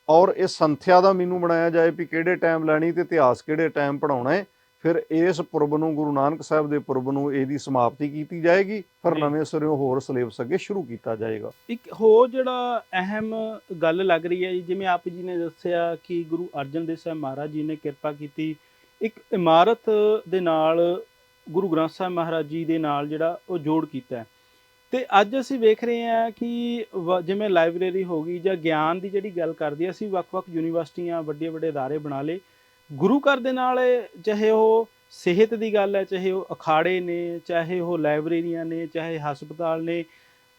ਔਰ ਇਹ ਸੰਥਿਆ ਦਾ ਮੇਨੂ ਬਣਾਇਆ ਜਾਏ ਵੀ ਕਿਹੜੇ ਟਾਈਮ ਲੈਣੀ ਤੇ ਇਤਿਹਾਸ ਕਿਹੜੇ ਟਾਈਮ ਪੜਾਉਣਾ ਹੈ। ਫਿਰ ਇਸ ਪੁਰਬ ਨੂੰ ਗੁਰੂ ਨਾਨਕ ਸਾਹਿਬ ਦੇ ਪੁਰਬ ਨੂੰ ਇਹਦੀ ਸਮਾਪਤੀ ਕੀਤੀ ਜਾਏਗੀ ਫਿਰ। ਨਵੇਂ ਸਿਰਿਓਂ ਹੋਰ ਸਿਲੇਬਸ ਅੱਗੇ ਸ਼ੁਰੂ ਕੀਤਾ ਜਾਏਗਾ ਇੱਕ ਹੋਰ ਜਿਹੜਾ ਅਹਿਮ ਗੱਲ ਲੱਗ ਰਹੀ ਹੈ ਜੀ, ਜਿਵੇਂ ਆਪ ਜੀ ਨੇ ਦੱਸਿਆ ਕਿ ਗੁਰੂ ਅਰਜਨ ਦੇਵ ਸਾਹਿਬ ਮਹਾਰਾਜ ਜੀ ਨੇ ਕਿਰਪਾ ਕੀਤੀ ਇੱਕ ਇਮਾਰਤ ਦੇ ਨਾਲ ਗੁਰੂ ਗ੍ਰੰਥ ਸਾਹਿਬ ਮਹਾਰਾਜ ਜੀ ਦੇ ਨਾਲ ਜਿਹੜਾ ਉਹ ਜੋੜ ਕੀਤਾ ਹੈ ਤੇ ਅੱਜ ਅਸੀਂ ਵੇਖ ਰਹੇ ਹਾਂ ਕਿ ਵ- ਜਿਵੇਂ ਲਾਇਬ੍ਰੇਰੀ ਹੋ ਗਈ ਜਾਂ ਗਿਆਨ ਦੀ ਜਿਹੜੀ ਗੱਲ ਕਰਦੀ ਹੈ ਅਸੀਂ ਵੱਖ-ਵੱਖ ਯੂਨੀਵਰਸਿਟੀਆਂ ਵੱਡੇ ਵੱਡੇ ਅਦਾਰੇ ਬਣਾ ਲਏ ਗੁਰੂ ਘਰ ਦੇ ਨਾਲ ਚਾਹੇ ਉਹ ਸਿਹਤ ਦੀ ਗੱਲ ਹੈ, ਚਾਹੇ ਉਹ ਅਖਾੜੇ ਨੇ, ਚਾਹੇ ਉਹ ਲਾਇਬ੍ਰੇਰੀਆਂ ਨੇ, ਚਾਹੇ ਹਸਪਤਾਲ ਨੇ,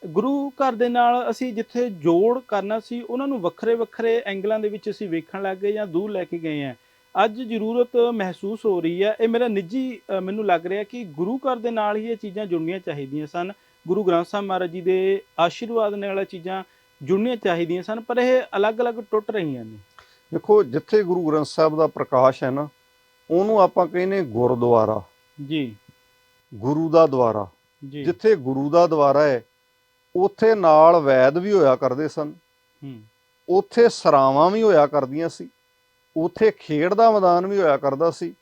ਗੁਰੂ ਘਰ ਦੇ ਨਾਲ ਅਸੀਂ ਜਿੱਥੇ ਜੋੜ ਕਰਨਾ ਸੀ, ਉਹਨਾਂ ਨੂੰ ਵੱਖਰੇ ਵੱਖਰੇ ਐਂਗਲਾਂ ਦੇ ਵਿੱਚ ਅਸੀਂ ਵੇਖਣ ਲੱਗ ਗਏ ਜਾਂ ਦੂਰ ਲੈ ਕੇ ਗਏ ਆ ਅੱਜ ਜ਼ਰੂਰਤ ਮਹਿਸੂਸ ਹੋ ਰਹੀ ਹੈ। ਇਹ ਮੇਰਾ ਨਿੱਜੀ ਮੈਨੂੰ ਲੱਗ ਰਿਹਾ ਕਿ ਗੁਰੂ ਘਰ ਦੇ ਨਾਲ ਹੀ ਇਹ ਚੀਜ਼ਾਂ ਜੁੜਨੀਆਂ ਚਾਹੀਦੀਆਂ ਸਨ। ਗੁਰੂ ਗ੍ਰੰਥ ਸਾਹਿਬ ਮਹਾਰਾਜ ਜੀ ਦੇ ਆਸ਼ੀਰਵਾਦ ਨਾਲ ਇਹ ਚੀਜ਼ਾਂ ਜੁੜਨੀਆਂ ਚਾਹੀਦੀਆਂ ਸਨ, ਪਰ ਇਹ ਅਲੱਗ-ਅਲੱਗ ਟੁੱਟ ਰਹੀਆਂ ਨੇ। ਦੇਖੋ ਜਿੱਥੇ ਗੁਰੂ ਗ੍ਰੰਥ ਸਾਹਿਬ ਦਾ ਪ੍ਰਕਾਸ਼ ਹੈ ਨਾ ਉਹਨੂੰ ਆਪਾਂ ਕਹਿੰਦੇ ਗੁਰਦੁਆਰਾ। ਜੀ। ਗੁਰੂ ਦਾ ਦੁਆਰਾ। ਜੀ। ਜਿੱਥੇ ਗੁਰੂ ਦਾ ਦੁਆਰਾ ਹੈ ਉੱਥੇ ਨਾਲ ਵੈਦ ਵੀ ਹੋਇਆ ਕਰਦੇ ਸਨ। ਹੂੰ। ਉੱਥੇ ਸਰਾਵਾਂ ਵੀ ਹੋਇਆ ਕਰਦੀਆਂ ਸੀ। ਉੱਥੇ ਖੇਡ ਦਾ ਮੈਦਾਨ ਵੀ ਹੋਇਆ ਕਰਦਾ ਸੀ।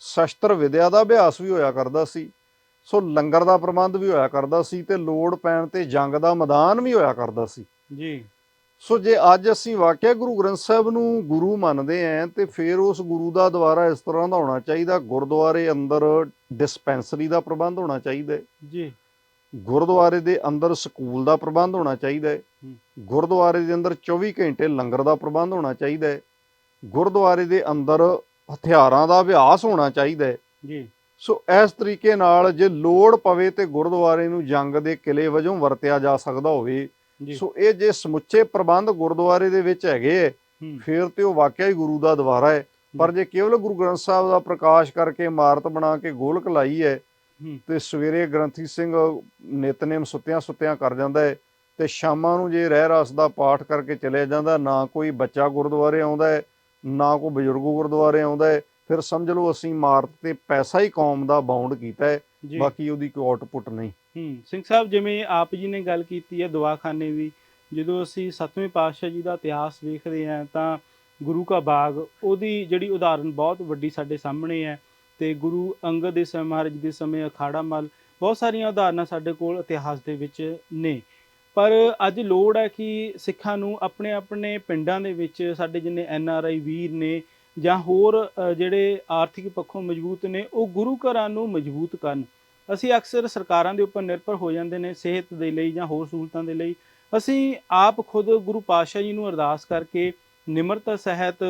ਸ਼ਸਤਰ ਵਿਦਿਆ ਦਾ ਅਭਿਆਸ ਵੀ ਹੋਇਆ ਕਰਦਾ ਸੀ। ਸੋ ਲੰਗਰ ਦਾ ਪ੍ਰਬੰਧ ਵੀ ਹੋਇਆ ਕਰਦਾ ਸੀ ਤੇ ਲੋੜ ਪੈਣ ਤੇ ਜੰਗ ਦਾ ਮੈਦਾਨ ਵੀ ਹੋਇਆ ਕਰਦਾ ਸੀ। ਜੀ। ਸੋ ਜੇ ਅੱਜ ਅਸੀਂ ਵਾਕਿਆ ਗੁਰੂ ਗ੍ਰੰਥ ਸਾਹਿਬ ਨੂੰ ਗੁਰੂ ਮੰਨਦੇ ਆਂ ਤੇ ਫਿਰ ਉਸ ਗੁਰੂ ਦਾ ਦੁਆਰਾ ਇਸ ਤਰ੍ਹਾਂ ਦਾ ਹੋਣਾ ਚਾਹੀਦਾ ਗੁਰਦੁਆਰੇ ਅੰਦਰ ਡਿਸਪੈਂਸਰੀ ਦਾ ਪ੍ਰਬੰਧ ਹੋਣਾ ਚਾਹੀਦਾ ਜੀ। ਗੁਰਦੁਆਰੇ ਦੇ ਅੰਦਰ ਸਕੂਲ ਦਾ ਪ੍ਰਬੰਧ ਹੋਣਾ ਚਾਹੀਦਾ ਹੈ। ਗੁਰਦੁਆਰੇ ਦੇ ਅੰਦਰ 24 ਘੰਟੇ ਲੰਗਰ ਦਾ ਪ੍ਰਬੰਧ ਹੋਣਾ ਚਾਹੀਦਾ ਹੈ। ਗੁਰਦੁਆਰੇ ਦੇ ਅੰਦਰ ਹਥਿਆਰਾਂ ਦਾ ਅਭਿਆਸ ਹੋਣਾ ਚਾਹੀਦਾ ਹੈ। ਜੀ। ਸੋ ਇਸ ਤਰੀਕੇ ਨਾਲ ਜੇ ਲੋੜ ਪਵੇ ਤੇ ਗੁਰਦੁਆਰੇ ਨੂੰ ਜੰਗ ਦੇ ਕਿਲੇ ਵਜੋਂ ਵਰਤਿਆ ਜਾ ਸਕਦਾ ਹੋਵੇ ਸੋ ਇਹ ਜੇ ਸਮੁੱਚੇ ਪ੍ਰਬੰਧ ਗੁਰਦੁਆਰੇ ਦੇ ਵਿੱਚ ਹੈਗੇ ਫਿਰ ਤੇ ਉਹ ਵਾਕਿਆ ਹੀ ਗੁਰੂ ਦਾ ਦੁਆਰਾ ਹੈ ਪਰ ਜੇ। ਕੇਵਲ ਗੁਰੂ ਗ੍ਰੰਥ ਸਾਹਿਬ ਦਾ ਪ੍ਰਕਾਸ਼ ਕਰਕੇ ਇਮਾਰਤ ਬਣਾ ਕੇ ਗੋਲਕ ਲਾਈ ਹੈ। ਤੇ ਸਵੇਰੇ ਗ੍ਰੰਥੀ ਸਿੰਘ ਨਿਤਨੇਮ ਸੁੱਤਿਆਂ ਸੁੱਤਿਆਂ ਕਰ ਜਾਂਦਾ ਹੈ ਤੇ ਸ਼ਾਮਾਂ ਨੂੰ ਜੇ ਰਹਿ ਰਸ ਦਾ ਪਾਠ ਕਰਕੇ ਚਲੇ ਜਾਂਦਾ ਨਾ ਕੋਈ ਬੱਚਾ ਗੁਰਦੁਆਰੇ ਆਉਂਦਾ ਹੈ ਨਾ ਕੋਈ ਬਜ਼ੁਰਗ ਗੁਰਦੁਆਰੇ ਆਉਂਦਾ ਹੈ ਫਿਰ ਸਮਝ ਲਓ ਅਸੀਂ ਇਮਾਰਤ ਤੇ ਪੈਸਾ ਹੀ ਕੌਮ ਦਾ ਬਾਉਂਡ ਕੀਤਾ ਹੈ ਬਾਕੀ ਉਹਦੀ ਕੋਈ ਆਊਟਪੁੱਟ ਨਹੀਂ। ਹੂੰ, ਸਿੰਘ ਸਾਹਿਬ, ਜਿਵੇਂ ਆਪ ਜੀ ਨੇ ਗੱਲ ਕੀਤੀ ਹੈ ਦਵਾਖਾਨੇ ਦੀ, ਜਦੋਂ ਅਸੀਂ ਸੱਤਵੇਂ ਪਾਤਸ਼ਾਹ ਜੀ ਦਾ ਇਤਿਹਾਸ ਵੇਖਦੇ ਹਾਂ, ਤਾਂ ਗੁਰੂ ਕਾ ਬਾਗ, ਉਹਦੀ ਜਿਹੜੀ ਉਦਾਹਰਨ ਬਹੁਤ ਵੱਡੀ ਸਾਡੇ ਸਾਹਮਣੇ ਹੈ ਤੇ ਗੁਰੂ ਅੰਗਦ ਦੇ ਸਮੇਂ, ਮਹਾਰਾਜ ਦੇ ਸਮੇਂ, ਅਖਾੜਾ ਮਲ, ਬਹੁਤ ਸਾਰੀਆਂ ਉਦਾਹਰਨਾਂ ਸਾਡੇ ਕੋਲ ਇਤਿਹਾਸ ਦੇ ਵਿੱਚ ਨੇ। ਪਰ ਅੱਜ ਲੋੜ ਹੈ ਕਿ ਸਿੱਖਾਂ ਨੂੰ ਆਪਣੇ ਆਪਣੇ ਪਿੰਡਾਂ ਦੇ ਵਿੱਚ ਸਾਡੇ ਜਿੰਨੇ ਐਨ ਆਰ ਆਈ ਵੀਰ ਨੇ ਜਾਂ ਹੋਰ ਜਿਹੜੇ ਆਰਥਿਕ ਪੱਖੋਂ ਮਜ਼ਬੂਤ ਨੇ, ਉਹ ਗੁਰੂ ਘਰਾਂ ਨੂੰ ਮਜ਼ਬੂਤ ਕਰਨ। ਅਸੀਂ ਅਕਸਰ ਸਰਕਾਰਾਂ ਦੇ ਉੱਪਰ ਨਿਰਭਰ ਹੋ ਜਾਂਦੇ ਨੇ ਸਿਹਤ ਦੇ ਲਈ ਜਾਂ ਹੋਰ ਸਹੂਲਤਾਂ ਦੇ ਲਈ। ਅਸੀਂ ਆਪ ਖੁਦ ਗੁਰੂ ਪਾਤਸ਼ਾਹ ਜੀ ਨੂੰ ਅਰਦਾਸ ਕਰਕੇ, ਨਿਮਰਤਾ ਸਹਿਤ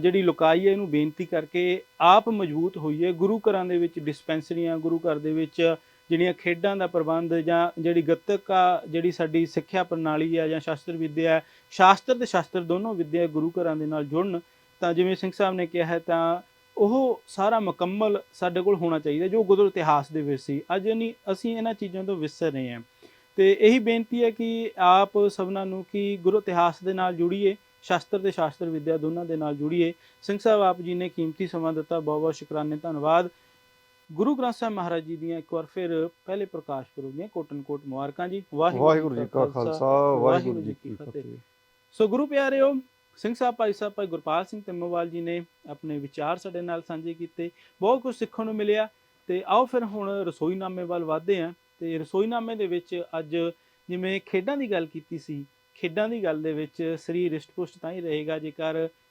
ਜਿਹੜੀ ਲੁਕਾਈ ਹੈ ਇਹਨੂੰ ਬੇਨਤੀ ਕਰਕੇ ਆਪ ਮਜ਼ਬੂਤ ਹੋਈਏ ਗੁਰੂ ਘਰਾਂ ਦੇ ਵਿੱਚ ਡਿਸਪੈਂਸਰੀਆਂ, ਗੁਰੂ ਘਰ ਦੇ ਵਿੱਚ ਜਿਹੜੀਆਂ ਖੇਡਾਂ ਦਾ ਪ੍ਰਬੰਧ ਜਾਂ ਜਿਹੜੀ ਗੱਤਕਾ, ਜਿਹੜੀ ਸਾਡੀ ਸਿੱਖਿਆ ਪ੍ਰਣਾਲੀ ਹੈ ਜਾਂ ਸ਼ਾਸਤਰ ਵਿੱਦਿਆ ਸ਼ਾਸਤਰ ਤੇ ਸ਼ਾਸਤਰ ਦੋਨੋਂ ਵਿੱਦਿਆ ਗੁਰੂ ਘਰਾਂ ਦੇ ਨਾਲ ਜੁੜਨ। ਤਾਂ ਜਿਵੇਂ ਸਿੰਘ ਸਾਹਿਬ ਨੇ ਕਿਹਾ ਹੈ, ਤਾਂ ਉਹ ਸਾਰਾ ਮੁਕੰਮਲ ਸਾਡੇ ਕੋਲ ਹੋਣਾ ਚਾਹੀਦਾ ਜੋ ਗੁਰੂ ਇਤਿਹਾਸ ਦੇ ਵਿੱਚ ਸੀ। ਅੱਜ ਨਹੀਂ ਅਸੀਂ ਇਹਨਾਂ ਚੀਜ਼ਾਂ ਤੋਂ ਵਿਸਰ ਰਹੇ ਹਾਂ। ਤੇ ਇਹੀ ਬੇਨਤੀ ਹੈ ਕਿ ਆਪ ਸਭਨਾਂ ਨੂੰ ਕਿ ਗੁਰੂ ਇਤਿਹਾਸ ਦੇ ਨਾਲ ਜੁੜੀਏ ਸ਼ਾਸਤਰ ਤੇ ਸ਼ਾਸਤਰ ਵਿੱਦਿਆ ਦੋਨਾਂ ਦੇ ਨਾਲ ਜੁੜੀਏ। ਸਿੰਘ ਸਾਹਿਬ ਆਪ ਜੀ ਨੇ ਕੀਮਤੀ ਸਮਾਂ ਦਿੱਤਾ ਬਹੁਤ ਬਹੁਤ ਸ਼ੁਕਰਾਨੇ ਧੰਨਵਾਦ। ਗੁਰੂ ਗ੍ਰੰਥ ਸਾਹਿਬ ਮਹਾਰਾਜ ਜੀ ਦੀਆਂ ਇੱਕ ਵਾਰ ਫਿਰ ਪਹਿਲੇ ਪ੍ਰਕਾਸ਼ ਪੁਰਬ ਦੀਆਂ ਕੋਟਨ ਕੋਟ ਮੁਬਾਰਕਾਂ ਜੀ। ਵਾਹਿਗੁਰੂ ਜੀ ਕਾ ਖਾਲਸਾ ਵਾਹਿਗੁਰੂ ਜੀ ਕੀ ਫਤਿਹ। ਸੋ ਗੁਰੂ ਪਿਆਰਿਓ ਸਿੰਘ ਸਾਹਿਬ, ਭਾਈ ਸਾਹਿਬ, ਭਾਈ ਗੁਰਪਾਲ ਸਿੰਘ ਤਿੰਮੋਵਾਲ ਜੀ ਨੇ ਆਪਣੇ ਵਿਚਾਰ ਸਾਡੇ ਨਾਲ ਸਾਂਝੇ ਕੀਤੇ। ਬਹੁਤ ਕੁਝ ਸਿੱਖਣ ਨੂੰ ਮਿਲਿਆ ਤੇ ਆਓ ਫਿਰ ਹੁਣ ਰਸੋਈਨਾਮੇ ਵੱਲ ਵਧਦੇ ਹਾਂ। ਤੇ ਰਸੋਈਨਾਮੇ ਦੇ ਵਿੱਚ ਅੱਜ ਜਿਵੇਂ ਖੇਡਾਂ ਦੀ ਗੱਲ ਕੀਤੀ ਸੀ, ਖੇਡਾਂ ਦੀ ਗੱਲ ਦੇ ਵਿੱਚ ਸਰੀਰ ਰਿਸ਼ਟ-ਪੁਸ਼ਟ ਤਾਂ ਹੀ ਰਹੇਗਾ। ਜੇਕਰ